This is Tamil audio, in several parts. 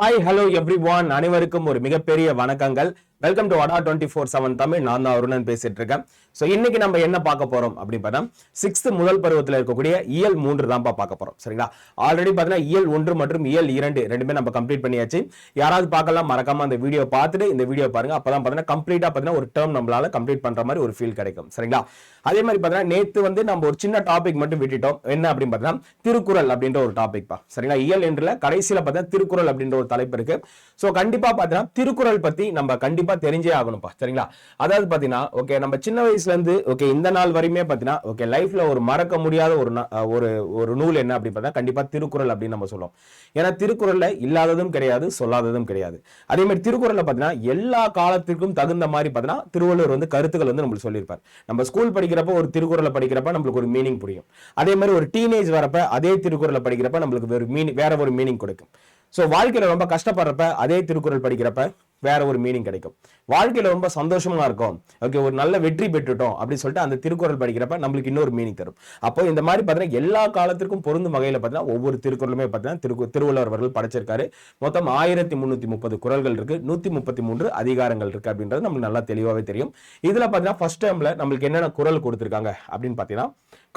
ஹாய் ஹலோ எவ்ரி ஒன் அனைவருக்கும் ஒரு மிகப்பெரிய வணக்கங்கள். Welcome to vada twenty four seven Tamil நான் தான் அருணன் பேசிட்டு இருக்கேன் ஸோ இன்னைக்கு நம்ம என்ன பார்க்க போறோம் அப்படின்னு பார்த்தா சிக்ஸ்த் முதல் பருவத்தில் இருக்கக்கூடிய இயல் மூன்று தான்ப்பா பார்க்க போறோம். சரிங்களா? ஆல்ரெடி பார்த்தீங்கன்னா இயல் ஒன்று மற்றும் இயல் இரண்டு ரெண்டுமே நம்ம கம்ப்ளீட் பண்ணியாச்சு. யாராவது பார்க்கலாம் மறக்காம அந்த வீடியோ பார்த்துட்டு இந்த வீடியோ பாருங்க. அப்பதான் பார்த்தீங்கன்னா கம்ப்ளீட்டா பார்த்தீங்கன்னா ஒரு டேர்ம் நம்மளால கம்ப்ளீட் பண்ற மாதிரி ஒரு ஃபீல் கிடைக்கும். சரிங்களா? அதே மாதிரி பார்த்தீங்கன்னா நேத்து வந்து நம்ம ஒரு சின்ன டாபிக் மட்டும் விட்டுட்டோம். என்ன அப்படின்னு பார்த்தீங்கன்னா திருக்குறள் அப்படின்ற ஒரு டாபிக் பா. சரிங்களா? இயல் என்றில் கடைசியில பார்த்தீங்கன்னா திருக்குறள் அப்படின்ற ஒரு தலைப்பு இருக்கு. ஸோ கண்டிப்பா பார்த்தீங்கன்னா திருக்குறள் பத்தி நம்ம கண்டிப்பா தெரிஞ்சே ஆகணும்ப்பா. சரிங்களா? அதாவது பாத்தீங்கன்னா ஓகே நம்ம சின்ன வயசுல இருந்து ஓகே இந்த நாள் வரையுமே பாத்தீங்கன்னா ஓகே லைஃப்ல ஒரு மறக்க முடியாத ஒரு ஒரு ஒரு நூல் என்ன அப்படி பார்த்தா கண்டிப்பா திருக்குறள் அப்படின்னு நம்ம சொல்லுவோம். ஏன்னா திருக்குறள்ல இல்லாததும் கிடையாது சொல்லாததும் கிடையாது. அதே மாதிரி திருக்குறள்ல பார்த்தீங்கன்னா எல்லா காலத்திற்கும் தகுந்த மாதிரி பாத்தீங்கன்னா திருவள்ளுவர் வந்து கருத்துக்கள் வந்து நம்மளுக்கு சொல்லியிருப்பார். நம்ம ஸ்கூல் படிக்கிறப்ப ஒரு திருக்குறளை படிக்கிறப்ப நம்மளுக்கு ஒரு மீனிங் புரியும். அதே மாதிரி ஒரு டீனேஜ் வரப்ப அதே திருக்குறளை படிக்கிறப்ப நம்மளுக்கு வேறு மீனிங் வேற ஒரு மீனிங் கொடுக்கும். ஸோ வாழ்க்கையில் ரொம்ப கஷ்டப்படுறப்ப அதே திருக்குறள் படிக்கிறப்ப வேற ஒரு மீனிங் கிடைக்கும். வாழ்க்கையில ரொம்ப சந்தோஷமா இருக்கும். ஓகே ஒரு நல்ல வெற்றி பெற்றுட்டோம் அப்படின்னு சொல்லிட்டு அந்த திருக்குறள் படிக்கிறப்ப நம்மளுக்கு இன்னொரு மீனிங் தரும். அப்போ இந்த மாதிரி பார்த்தீங்கன்னா எல்லா காலத்திற்கும் பொருந்தும் வகையில் பார்த்தீங்கன்னா ஒவ்வொரு திருக்குறளுமே பார்த்தீங்கன்னா திரு திருவள்ளுவர் அவர்கள் படைச்சிருக்காரு. மொத்தம் ஆயிரத்தி முன்னூத்தி முப்பது குறள்கள் இருக்கு. நூத்தி முப்பத்தி மூன்று அதிகாரங்கள் இருக்கு அப்படின்றது நம்மளுக்கு நல்லா தெளிவாகவே தெரியும். இதுல பார்த்தீங்கன்னா ஃபர்ஸ்ட் டைம்ல நம்மளுக்கு என்னென்ன குறள் கொடுத்துருக்காங்க அப்படின்னு பார்த்தீங்கன்னா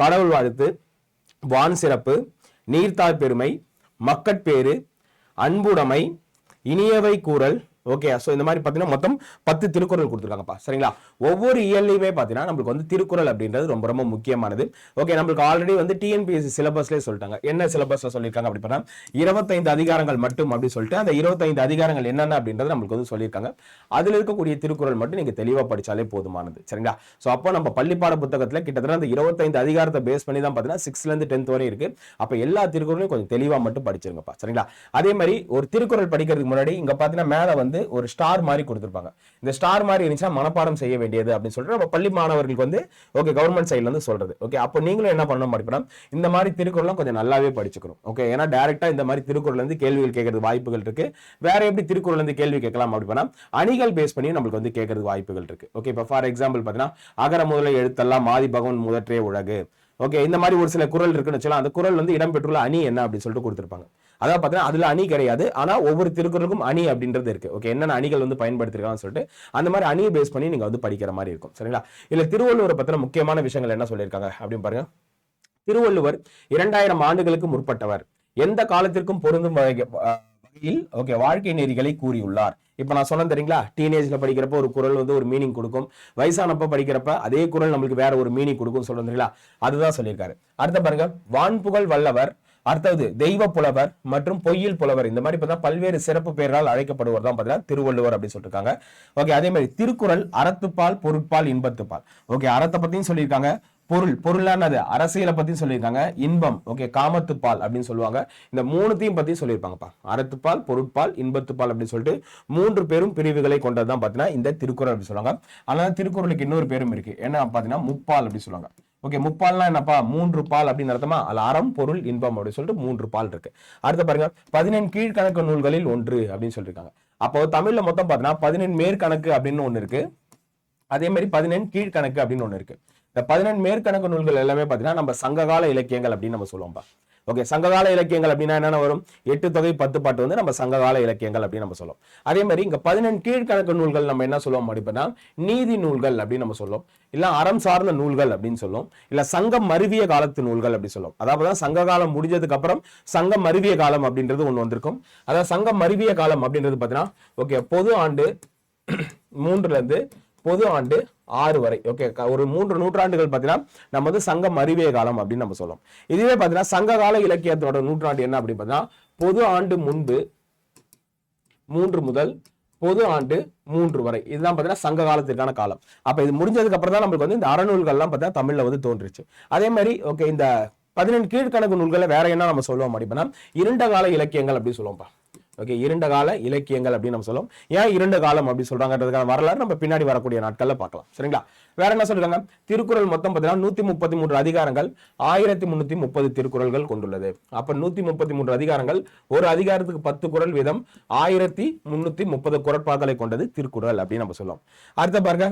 கடவுள் வாழ்த்து வான் சிறப்பு நீர்த்தாழ் பெருமை மக்கட்பேறு அன்புடைமை இனியவை கூறல் ஓகே ஸோ இந்த மாதிரி பார்த்தீங்கன்னா மொத்தம் பத்து திருக்குறள் கொடுத்துருக்காங்கப்பா. சரிங்களா? ஒவ்வொரு இயல்லையுமே பார்த்தீங்கன்னா நம்மளுக்கு வந்து திருக்குறள் அப்படின்றது ரொம்ப ரொம்ப முக்கியமானது. ஓகே நம்மளுக்கு ஆல்ரெடி வந்து டிஎன்பிஎஸ்சி சிலபஸ்லேயே சொல்லிட்டாங்க. என்ன சிலபஸில் சொல்லியிருக்காங்க அப்படி பார்த்தா இருபத்தைந்து அதிகாரங்கள் மட்டும் அப்படின்னு சொல்லிட்டு அந்த இருபத்தைந்து அதிகாரங்கள் என்னென்ன அப்படின்றது நம்மளுக்கு வந்து சொல்லியிருக்காங்க. அதில் இருக்கக்கூடிய திருக்குறள் மட்டும் நீங்கள் தெளிவாக படித்தாலே போதுமானது. சரிங்களா? ஸோ அப்போ நம்ம பள்ளிப்பாட புத்தகத்தில் கிட்டத்தட்ட அந்த இருபத்தைந்து அதிகாரத்தை பேஸ் பண்ணி தான் பார்த்தீங்கன்னா சிக்ஸ்லேருந்து டென்த் வரையும் இருக்குது அப்போ எல்லா திருக்குறளையும் கொஞ்சம் தெளிவாக மட்டும் படிச்சிருங்கப்பா. சரிங்களா? அதே மாதிரி ஒரு திருக்குறள் படிக்கிறதுக்கு முன்னாடி இங்கே பார்த்தீங்கன்னா மேலே வந்து ஒரு ஸ்டார் மாதிரி கொடுத்துருப்பாங்க. இந்த ஸ்டார் மாதிரி இருந்துச்சுன்னா மனப்பாடம் செய்ய வேண்டியது அப்படின்னு சொல்லிட்டு நம்ம பள்ளி மாணவர்களுக்கு வந்து ஓகே கவர்மெண்ட் சைட்ல இருந்து சொல்றது. ஓகே அப்போ நீங்களும் என்ன பண்ணணும் அப்படின்னா இந்த மாதிரி திருக்குறள்லாம் கொஞ்சம் நல்லாவே படிச்சுக்கணும். ஓகே ஏன்னா டேரெக்டாக இந்த மாதிரி திருக்குறள் இருந்து கேள்விகள் கேட்கறது வாய்ப்புகள் இருக்கு. வேற எப்படி திருக்குறள் இருந்து கேள்வி கேட்கலாம் அப்படின்னா அணிகள் பேஸ் பண்ணி நம்மளுக்கு வந்து கேட்கறது வாய்ப்புகள் இருக்கு. ஓகே இப்போ ஃபார் எக்ஸாம்பிள் பார்த்தீங்கன்னா அகர முதல எழுத்தெல்லாம் மாதி பகவன் முதற்றே உலகு. ஓகே இந்த மாதிரி ஒரு சில குறள் இருக்குன்னு வச்சுக்கலாம் அந்த குறள் வந்து இடம்பெற்றுள்ள அணி என்ன அப்படின்னு சொல்லிட்டு கொடுத்துருப்பாங்க. அதாவது பார்த்தீங்கன்னா அதில் அணி கிடையாது. ஆனால் ஒவ்வொரு திருக்குறளுக்கும் அணி அப்படின்றது இருக்கு. ஓகே என்னென்ன அணிகள் வந்து பயன்படுத்திருக்காங்கன்னு சொல்லிட்டு அந்த மாதிரி அணியை பேஸ் பண்ணி நீங்கள் வந்து படிக்கிற மாதிரி இருக்கும். சரிங்களா? இல்லை திருவள்ளுவரை பற்றின முக்கியமான விஷயங்கள் என்ன சொல்லியிருக்காங்க அப்படின்னு பாருங்க. திருவள்ளுவர் இரண்டாயிரம் ஆண்டுகளுக்கு முற்பட்டவர். எந்த காலத்திற்கும் பொருந்தும் வகை- வகையில் ஓகே வாழ்க்கை நெறிகளை கூறியுள்ளார். இப்ப நான் சொன்னேன் தெரியுங்களா? டீனேஜ்ல படிக்கிறப்ப ஒரு குறள் வந்து ஒரு மீனிங் கொடுக்கும். வயசானப்ப படிக்கிறப்ப அதே குறள் நம்மளுக்கு வேற ஒரு மீனிங் கொடுக்கும் சொல்றேன் தெரியுங்களா? அதுதான் சொல்லியிருக்காரு. அடுத்த பாருங்க வான்புகழ் வல்லவர் அடுத்தது தெய்வ புலவர் மற்றும் பொய்யில் புலவர். இந்த மாதிரி பார்த்தா பல்வேறு சிறப்பு பெயரால் அழைக்கப்படுவர் தான் பார்த்தீங்கன்னா திருவள்ளுவர் அப்படின்னு சொல்லியிருக்காங்க. ஓகே அதே மாதிரி திருக்குறள் அறத்துப்பால் பொருட்பால் இன்பத்துப்பால். ஓகே அறத்தை பற்றியும் சொல்லியிருக்காங்க. பொருள் பொருளானது அரசியலை பத்தி சொல்லியிருக்காங்க. இன்பம் ஓகே காமத்துப்பால் அப்படின்னு சொல்லுவாங்க. இந்த மூணுத்தையும் பத்தி சொல்லியிருப்பாங்கப்பா. அறத்துப்பால் பொருட்பால் இன்பத்துப்பால் அப்படின்னு சொல்லிட்டு மூன்று பெரும் பிரிவுகளை கொண்டதுதான் பார்த்தீங்கன்னா இந்த திருக்குறள் அப்படின்னு சொல்லுவாங்க. ஆனால் திருக்குறளுக்கு இன்னொரு பேரும் இருக்கு. என்ன பார்த்தீங்கன்னா முப்பால் அப்படின்னு சொல்லுவாங்க. ஓகே முப்பால்னா என்னப்பா? மூன்று பால் அப்படின்னு அர்த்தமா? அதுல அறம் பொருள் இன்பம் அப்படின்னு சொல்லிட்டு மூன்று பால் இருக்கு. அடுத்து பாருங்க பதினெண் கீழ்கணக்கு நூல்களில் ஒன்று அப்படின்னு சொல்லியிருக்காங்க. அப்போ தமிழ்ல மொத்தம் பார்த்தீங்கன்னா பதினெண் மேற்கணக்கு அப்படின்னு ஒண்ணு இருக்கு. அதே மாதிரி பதினெண் கீழ்கணக்கு அப்படின்னு ஒண்ணு இருக்கு. இந்த பதினெண் மேற்கணக்கு நூல்கள் எல்லாமே பார்த்தீங்கன்னா நம்ம சங்ககால இலக்கியங்கள் அப்படின்னு நம்ம சொல்லுவோம்ப்பா. ஓகே சங்ககால இலக்கியங்கள் அப்படின்னா என்னென்ன வரும்? எட்டு தொகை பத்து பாட்டு வந்து நம்ம சங்ககால இலக்கியங்கள் அப்படின்னு நம்ம சொல்லுவோம். அதே மாதிரி இங்கே பதினெண் கீழ்கணக்கு நூல்கள் நம்ம என்ன சொல்லுவோம்? அப்படின்னா நீதி நூல்கள் அப்படின்னு நம்ம சொல்லுவோம். இல்லை அறம் சார்ந்த நூல்கள் அப்படின்னு சொல்லுவோம். இல்லை சங்கம் மருவிய காலத்து நூல்கள் அப்படி சொல்லுவோம். அதாவது சங்க காலம் முடிஞ்சதுக்கு அப்புறம் சங்கம் மருவிய காலம் அப்படின்றது ஒன்று வந்திருக்கும். அதாவது சங்கம் மருவிய காலம் அப்படின்றது பார்த்தீங்கன்னா ஓகே பொது ஆண்டு மூன்றுலேருந்து பொது ஆண்டு ஆறு வரை. ஓகே ஒரு மூன்று நூற்றாண்டுகள் பார்த்தீங்கன்னா நம்ம வந்து சங்கம் அறிவிய காலம் அப்படின்னு நம்ம சொல்லுவோம் இதுவே பார்த்தீங்கன்னா சங்க கால இலக்கியத்தோட நூற்றாண்டு என்ன அப்படின்னு பார்த்தீங்கன்னா பொது ஆண்டு முன்பு மூன்று முதல் பொது ஆண்டு மூன்று வரை. இதுதான் பார்த்தீங்கன்னா சங்க காலத்திற்கான காலம். அப்போ இது முடிஞ்சதுக்கு அப்புறம் தான் நம்மளுக்கு வந்து இந்த அறநூல்கள்லாம் பார்த்தீங்கன்னா தமிழில் வந்து தோன்றுச்சு. அதே மாதிரி ஓகே இந்த பதினெண்டு கீழ்கணக்கு நூல்களை வேற என்ன நம்ம சொல்லுவோம் அப்படின்னா இருண்ட கால இலக்கியங்கள் அப்படின்னு சொல்லுவோம்ப்பா. ஓகே இருண்ட கால இலக்கியங்கள் அப்படின்னு நம்ம சொல்லுவோம் ஏன் இருண்ட காலம் அப்படி சொல்றாங்கன்றதுக்கான வரலாறு நம்ம பின்னாடி வரக்கூடிய நாட்களில் பார்க்கலாம். சரிங்களா? வேற என்ன சொல்றாங்க திருக்குறள் மொத்தம் பார்த்தீங்கன்னா நூத்தி முப்பத்தி மூன்று அதிகாரங்கள் ஆயிரத்தி முன்னூத்தி முப்பது திருக்குறள்கள் கொண்டுள்ளது. அப்ப நூத்தி முப்பத்தி மூன்று அதிகாரங்கள் ஒரு அதிகாரத்துக்கு பத்து குறள் வீதம் ஆயிரத்தி முன்னூத்தி முப்பது குரட்பாக்களை கொண்டது திருக்குறள் அப்படின்னு நம்ம சொல்லுவோம் அடுத்த பாருங்க.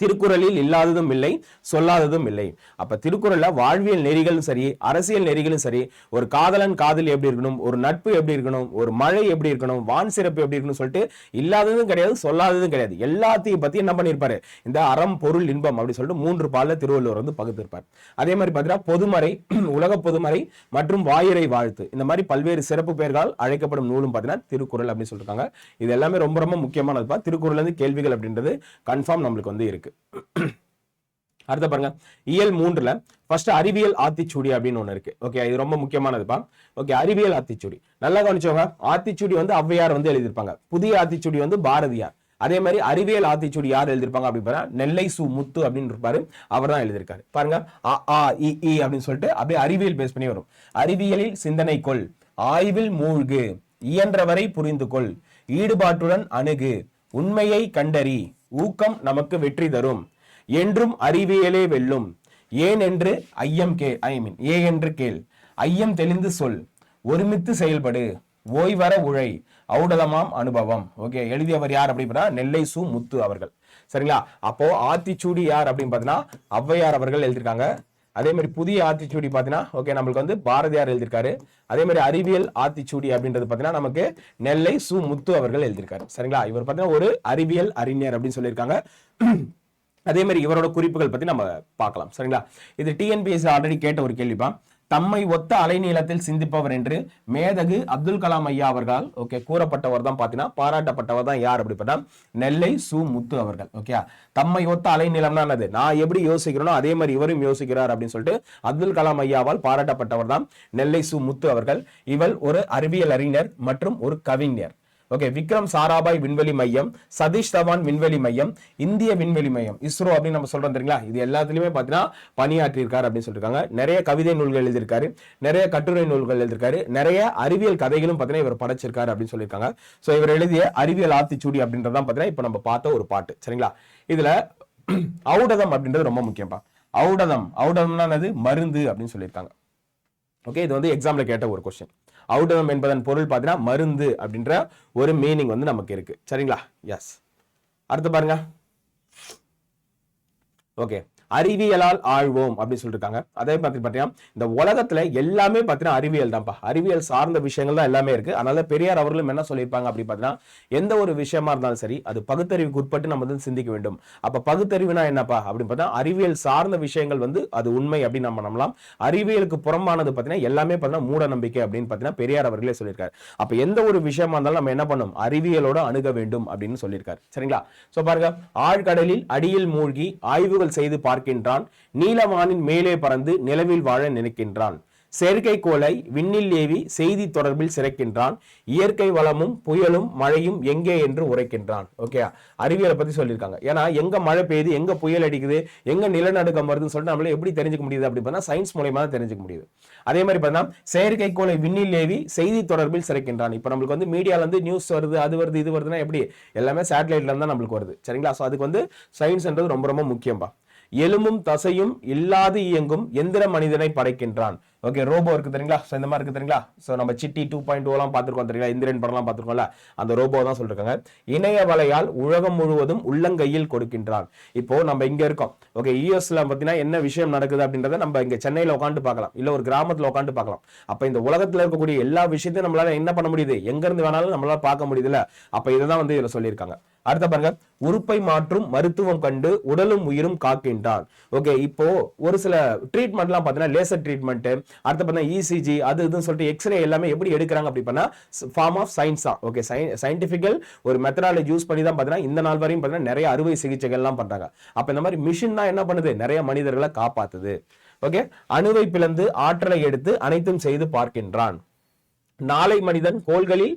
திருக்குறளில் இல்லாததும் இல்லை சொல்லாததும் இல்லை. அப்ப திருக்குறள்ல வாழ்வியல் நெறிகளும் சரி அரசியல் நெறிகளும் சரி ஒரு காதலன் காதல் எப்படி இருக்கணும் ஒரு நட்பு எப்படி இருக்கணும் ஒரு மழை எப்படி இருக்கணும் வான் சிறப்பு எப்படி இருக்கணும் சொல்லிட்டு இல்லாததும் கிடையாது சொல்லாததும் கிடையாது. எல்லாத்தையும் பத்தி என்ன பண்ணியிருப்பாரு இந்த அறம் பொருள் இன்பம் அப்படின்னு சொல்லிட்டு மூன்று பாலில் திருவள்ளுவர் வந்து பகுத்திருப்பார். அதே மாதிரி பார்த்தீங்கன்னா பொதுமறை உலக பொதுமறை மற்றும் வாயிறை வாழ்த்து. இந்த மாதிரி பல்வேறு சிறப்பு பெயர்களால் அழைக்கப்படும் நூலும் பார்த்தீங்கன்னா திருக்குறள் அப்படின்னு சொல்லிருக்காங்க. இது எல்லாமே ரொம்ப ரொம்ப முக்கியமானதுப்பா திருக்குறள் வந்து கேள்விகள் அப்படின்றது கன்ஃபார்ம் நம்மளுக்கு வந்து இருக்கு. அடுத்த பாருங்க. இயல் மூன்றுல ஃபர்ஸ்ட் அறிவியல் ஆத்திச்சூடி அப்படின்னு ஒண்ணு இருக்கு. ஓகே இது ரொம்ப முக்கியமானதுப்பா. ஓகே அறிவியல் ஆத்திச்சூடி. நல்லா கவனிச்சவங்க ஆத்திச்சூடி வந்து ஔவையார் வந்து எழுதியிருப்பாங்க. புதிய ஆத்திச்சூடி வந்து பாரதியார். அதே மாதிரி அறிவியல் ஆத்திச்சூடி யார் எழுதியிருப்பாங்க அப்படின்னு நெல்லை சு முத்து அப்படின்னு இருப்பாரு. அவர் தான் எழுதியிருக்காரு. பாருங்க. அ ஆ இ அப்படின்னு சொல்லிட்டு அப்படியே அறிவியல் பேஸ் பண்ணி வரும். அறிவியலில் சிந்தனை கொள். ஆய்வில் மூழ்கு. இயன்றவரை புரிந்து கொள். ஈடுபாட்டுடன் அணுகு. உண்மையை கண்டறி. ஊக்கம் நமக்கு வெற்றி தரும். என்றும் அறிவியலே வெல்லும். ஏன் என்று ஐயம் கே ஐ மீன் ஏ என்று கேள். ஐயம் தெளிந்து சொல். ஒருமித்து செயல்படு. ஓய்வர உழை. ஔடதமாம் அனுபவம். ஓகே எழுதியவர் யார் அப்படின்னா நெல்லை சு முத்து அவர்கள். சரிங்களா? அப்போ ஆத்திச்சூடி யார் அப்படின்னு பார்த்தீங்கன்னா ஔவையார் அவர்கள் எழுதியிருக்காங்க. அதே மாதிரி புதிய ஆத்திச்சூடி பார்த்தீங்கன்னா ஓகே நம்மளுக்கு வந்து பாரதியார் எழுதியிருக்காரு. அதே மாதிரி அறிவியல் ஆத்திச்சூடி அப்படின்றது பார்த்தீங்கன்னா நமக்கு நெல்லை சு முத்து அவர்கள் எழுதியிருக்காரு. சரிங்களா? இவர் பார்த்தீங்கன்னா ஒரு அறிவியல் அறிஞர் அப்படின்னு சொல்லியிருக்காங்க. அதே மாதிரி இவரோட குறிப்புகள் பற்றி நம்ம பார்க்கலாம். சரிங்களா? இது டிஎன்பிஎஸ் ஆல்ரெடி கேட்ட ஒரு கேள்விப்பா. தம்மை ஒத்த அலைநீளத்தில் சிந்திப்பவர் என்று மேதகு அப்துல் கலாம் ஐயா அவர்கள் ஓகே கூறப்பட்டவர் தான் பார்த்தீங்கன்னா பாராட்டப்பட்டவர் தான் யார் அப்படிப்பட்டா நெல்லை சு முத்து அவர்கள் ஓகே தம்மை ஒத்த அலைநீளம்னா என்னது? நான் எப்படி யோசிக்கிறேனோ அதே மாதிரி இவரும் யோசிக்கிறார் அப்படின்னு சொல்லிட்டு அப்துல் கலாம் ஐயாவால் பாராட்டப்பட்டவர் தான் நெல்லை சு முத்து அவர்கள். இவள் ஒரு அறிவியல் அறிஞர் மற்றும் ஒரு கவிஞர். ஓகே விக்ரம் சாராபாய் விண்வெளி மையம் சதீஷ் தவான் விண்வெளி மையம் இந்திய விண்வெளி மையம் இஸ்ரோ அப்படின்னு நம்ம சொல்றோம் தெரியுங்களா? இது எல்லாத்துலயுமே பார்த்தீங்கன்னா பணியாற்றியிருக்காரு அப்படின்னு சொல்லியிருக்காங்க நிறைய கவிதை நூல்கள் எழுதியிருக்காரு நிறைய கட்டுரை நூல்கள் எழுதியிருக்காரு நிறைய அறிவியல் கதைகளும் பார்த்தீங்கன்னா இவர் படைச்சிருக்காரு அப்படின்னு சொல்லியிருக்காங்க. ஸோ இவர் எழுதிய அறிவியல் ஆத்திச்சூடி அப்படின்றதான் பார்த்தீங்கன்னா இப்போ நம்ம பார்த்த ஒரு பாட்டு சரிங்களா? இதுல ஔடதம் அப்படின்றது ரொம்ப முக்கியம்ப்பா ஔடதம் ஔடதம்னா என்னது? மருந்து அப்படின்னு சொல்லியிருக்காங்க. ஓகே இது வந்து எக்ஸாம்ல கேட்ட ஒரு கொஸ்டின் ஔடதம் என்பதன் பொருள் பார்த்தீங்கன்னா மருந்து அப்படின்ற ஒரு மீனிங் வந்து நமக்கு இருக்குது சரிங்களா? எஸ் அடுத்து பாருங்க. ஓகே அறிவியலால் ஆழ்வோம் அப்படின்னு சொல்லியிருக்காங்க அதே மாதிரி பார்த்தீங்கன்னா இந்த உலகத்துல எல்லாமே பார்த்தீங்கன்னா அறிவியல் தான்ப்பா. அறிவியல் சார்ந்த விஷயங்கள் தான் எல்லாமே இருக்கு. அதனால பெரியார் அவர்களும் என்ன சொல்லியிருப்பாங்க அப்படி பார்த்தீங்கன்னா எந்த ஒரு விஷயமா இருந்தாலும் சரி அது பகுத்தறிவுக்கு உட்பட்டு நம்ம வந்து சிந்திக்க வேண்டும். அப்ப பகுத்தறிவுனா என்னப்பா அப்படின்னு பார்த்தா அறிவியல் சார்ந்த விஷயங்கள் வந்து அது உண்மை அப்படின்னு நம்ம நம்பலாம். அறிவியலுக்கு புறம்பானது பார்த்தீங்கன்னா எல்லாமே பார்த்தீங்கன்னா மூட நம்பிக்கை அப்படின்னு பார்த்தீங்கன்னா பெரியார் அவர்களே சொல்லியிருக்காரு. அப்ப எந்த ஒரு விஷயமா இருந்தாலும் நம்ம என்ன பண்ணும் அறிவியலோட அணுக வேண்டும் அப்படின்னு சொல்லியிருக்காரு. சரிங்களா? சோ பாருங்க ஆழ்கடலில் அடியில் மூழ்கி ஆய்வுகள் செய்து பார்க்கின்றான். நீலவானின் மேலே பறந்து நிலவில் வாழ நினைக்கின்றான். செயற்கைக்கோளை விண்ணில் ஏவி செய்தி தொடர்பில் சிறக்கின்றான். இயற்கை வளமும் புயலும் மழையும் எங்கே என்று உரைக்கின்றான். ஓகே அறிவியலை பத்தி சொல்லியிருக்காங்க. ஏன்னா எங்க மழை பெய்யுது எங்க புயல் அடிக்குது எங்க நிலநடுக்கம் வருதுன்னு சொல்லிட்டு நம்மள எப்படி தெரிஞ்சுக்க முடியுது அப்படி பார்த்தா சயின்ஸ் மூலயமா தான் தெரிஞ்சுக்க முடியுது. அதே மாதிரி பார்த்தீங்கன்னா செயற்கைக்கோளை விண்ணில் ஏவி செய்தி தொடர்பில் சிறக்கின்றான். இப்போ நம்மளுக்கு வந்து மீடியால வந்து நியூஸ் வருது அது வருது இது வருதுன்னா எப்படி? எல்லாமே சேட்டலைட்ல இருந்தா நம்மளுக்கு வருது. சரிங்களா? ஸோ அதுக்கு வந்து சயின்ஸ்ன்றது ரொம்ப ரொம்ப முக்கியம்பா. எலும்பும் தசையும் இல்லாது இயங்கும் எந்திர மனிதனை படைக்கின்றான். ஓகே ரோபோ இருக்கு தெரியுங்களா? ஸோ இந்த மாதிரி இருக்கு தெரியுங்களா? ஸோ நம்ம சிட்டி டூ பாயிண்ட் ஓலாம் oh பார்த்துருக்கோம் தெரியுங்களா? இந்திரன் படம்லாம் பார்த்துருக்கோம்ல? அந்த ரோபோ தான் சொல்லிருக்காங்க. இணைய வலையால் உலகம் முழுவதும் உள்ளங்கையில் கொடுக்கின்றான். இப்போ நம்ம இங்க இருக்கோம். ஓகே யூஎஸ்ல பார்த்தீங்கன்னா என்ன விஷயம் நடக்குது அப்படின்றத நம்ம இங்க சென்னையில் உட்காந்து பார்க்கலாம். இல்லை ஒரு கிராமத்தில் உட்காந்து பார்க்கலாம். அப்போ இந்த உலகத்தில் இருக்கக்கூடிய எல்லா விஷயத்தையும் நம்மளால என்ன பண்ண முடியுது? எங்கேருந்து வேணாலும் நம்மளால பார்க்க முடியுதுல்ல? அப்போ இதை இதுதான் வந்து இதில் சொல்லியிருக்காங்க. அடுத்த பாருங்க. உறுப்பை மாற்றும் மருத்துவம் கண்டு உடலும் உயிரும் காக்கின்றான் ஓகே இப்போ ஒரு சில ட்ரீட்மெண்ட்லாம் பார்த்தீங்கன்னா லேசர் ட்ரீட்மெண்ட் அடுத்த பார்த்தீங்கன்னா இசிஜி அது இதுன்னு சொல்லிட்டு எக்ஸ்ரே எல்லாமே எப்படி எடுக்கிறாங்க அப்படி பண்ணா ஃபார்ம் ஆஃப் சயின்ஸ் தான் ஓகே சயின்டிபிக்கல் ஒரு மெத்தடாலஜி யூஸ் பண்ணி தான் பார்த்தீங்கன்னா இந்த நாள் வரையும் பார்த்தீங்கன்னா நிறைய அறுவை சிகிச்சைகள்லாம் பண்றாங்க. அப்ப இந்த மாதிரி மிஷின் தான் என்ன பண்ணுது? நிறைய மனிதர்களை காப்பாத்துது. ஓகே அணுவை பிளந்து ஆற்றலை எடுத்து அனைத்தும் செய்து பார்க்கின்றான். நாளை மனிதன் கோள்களில்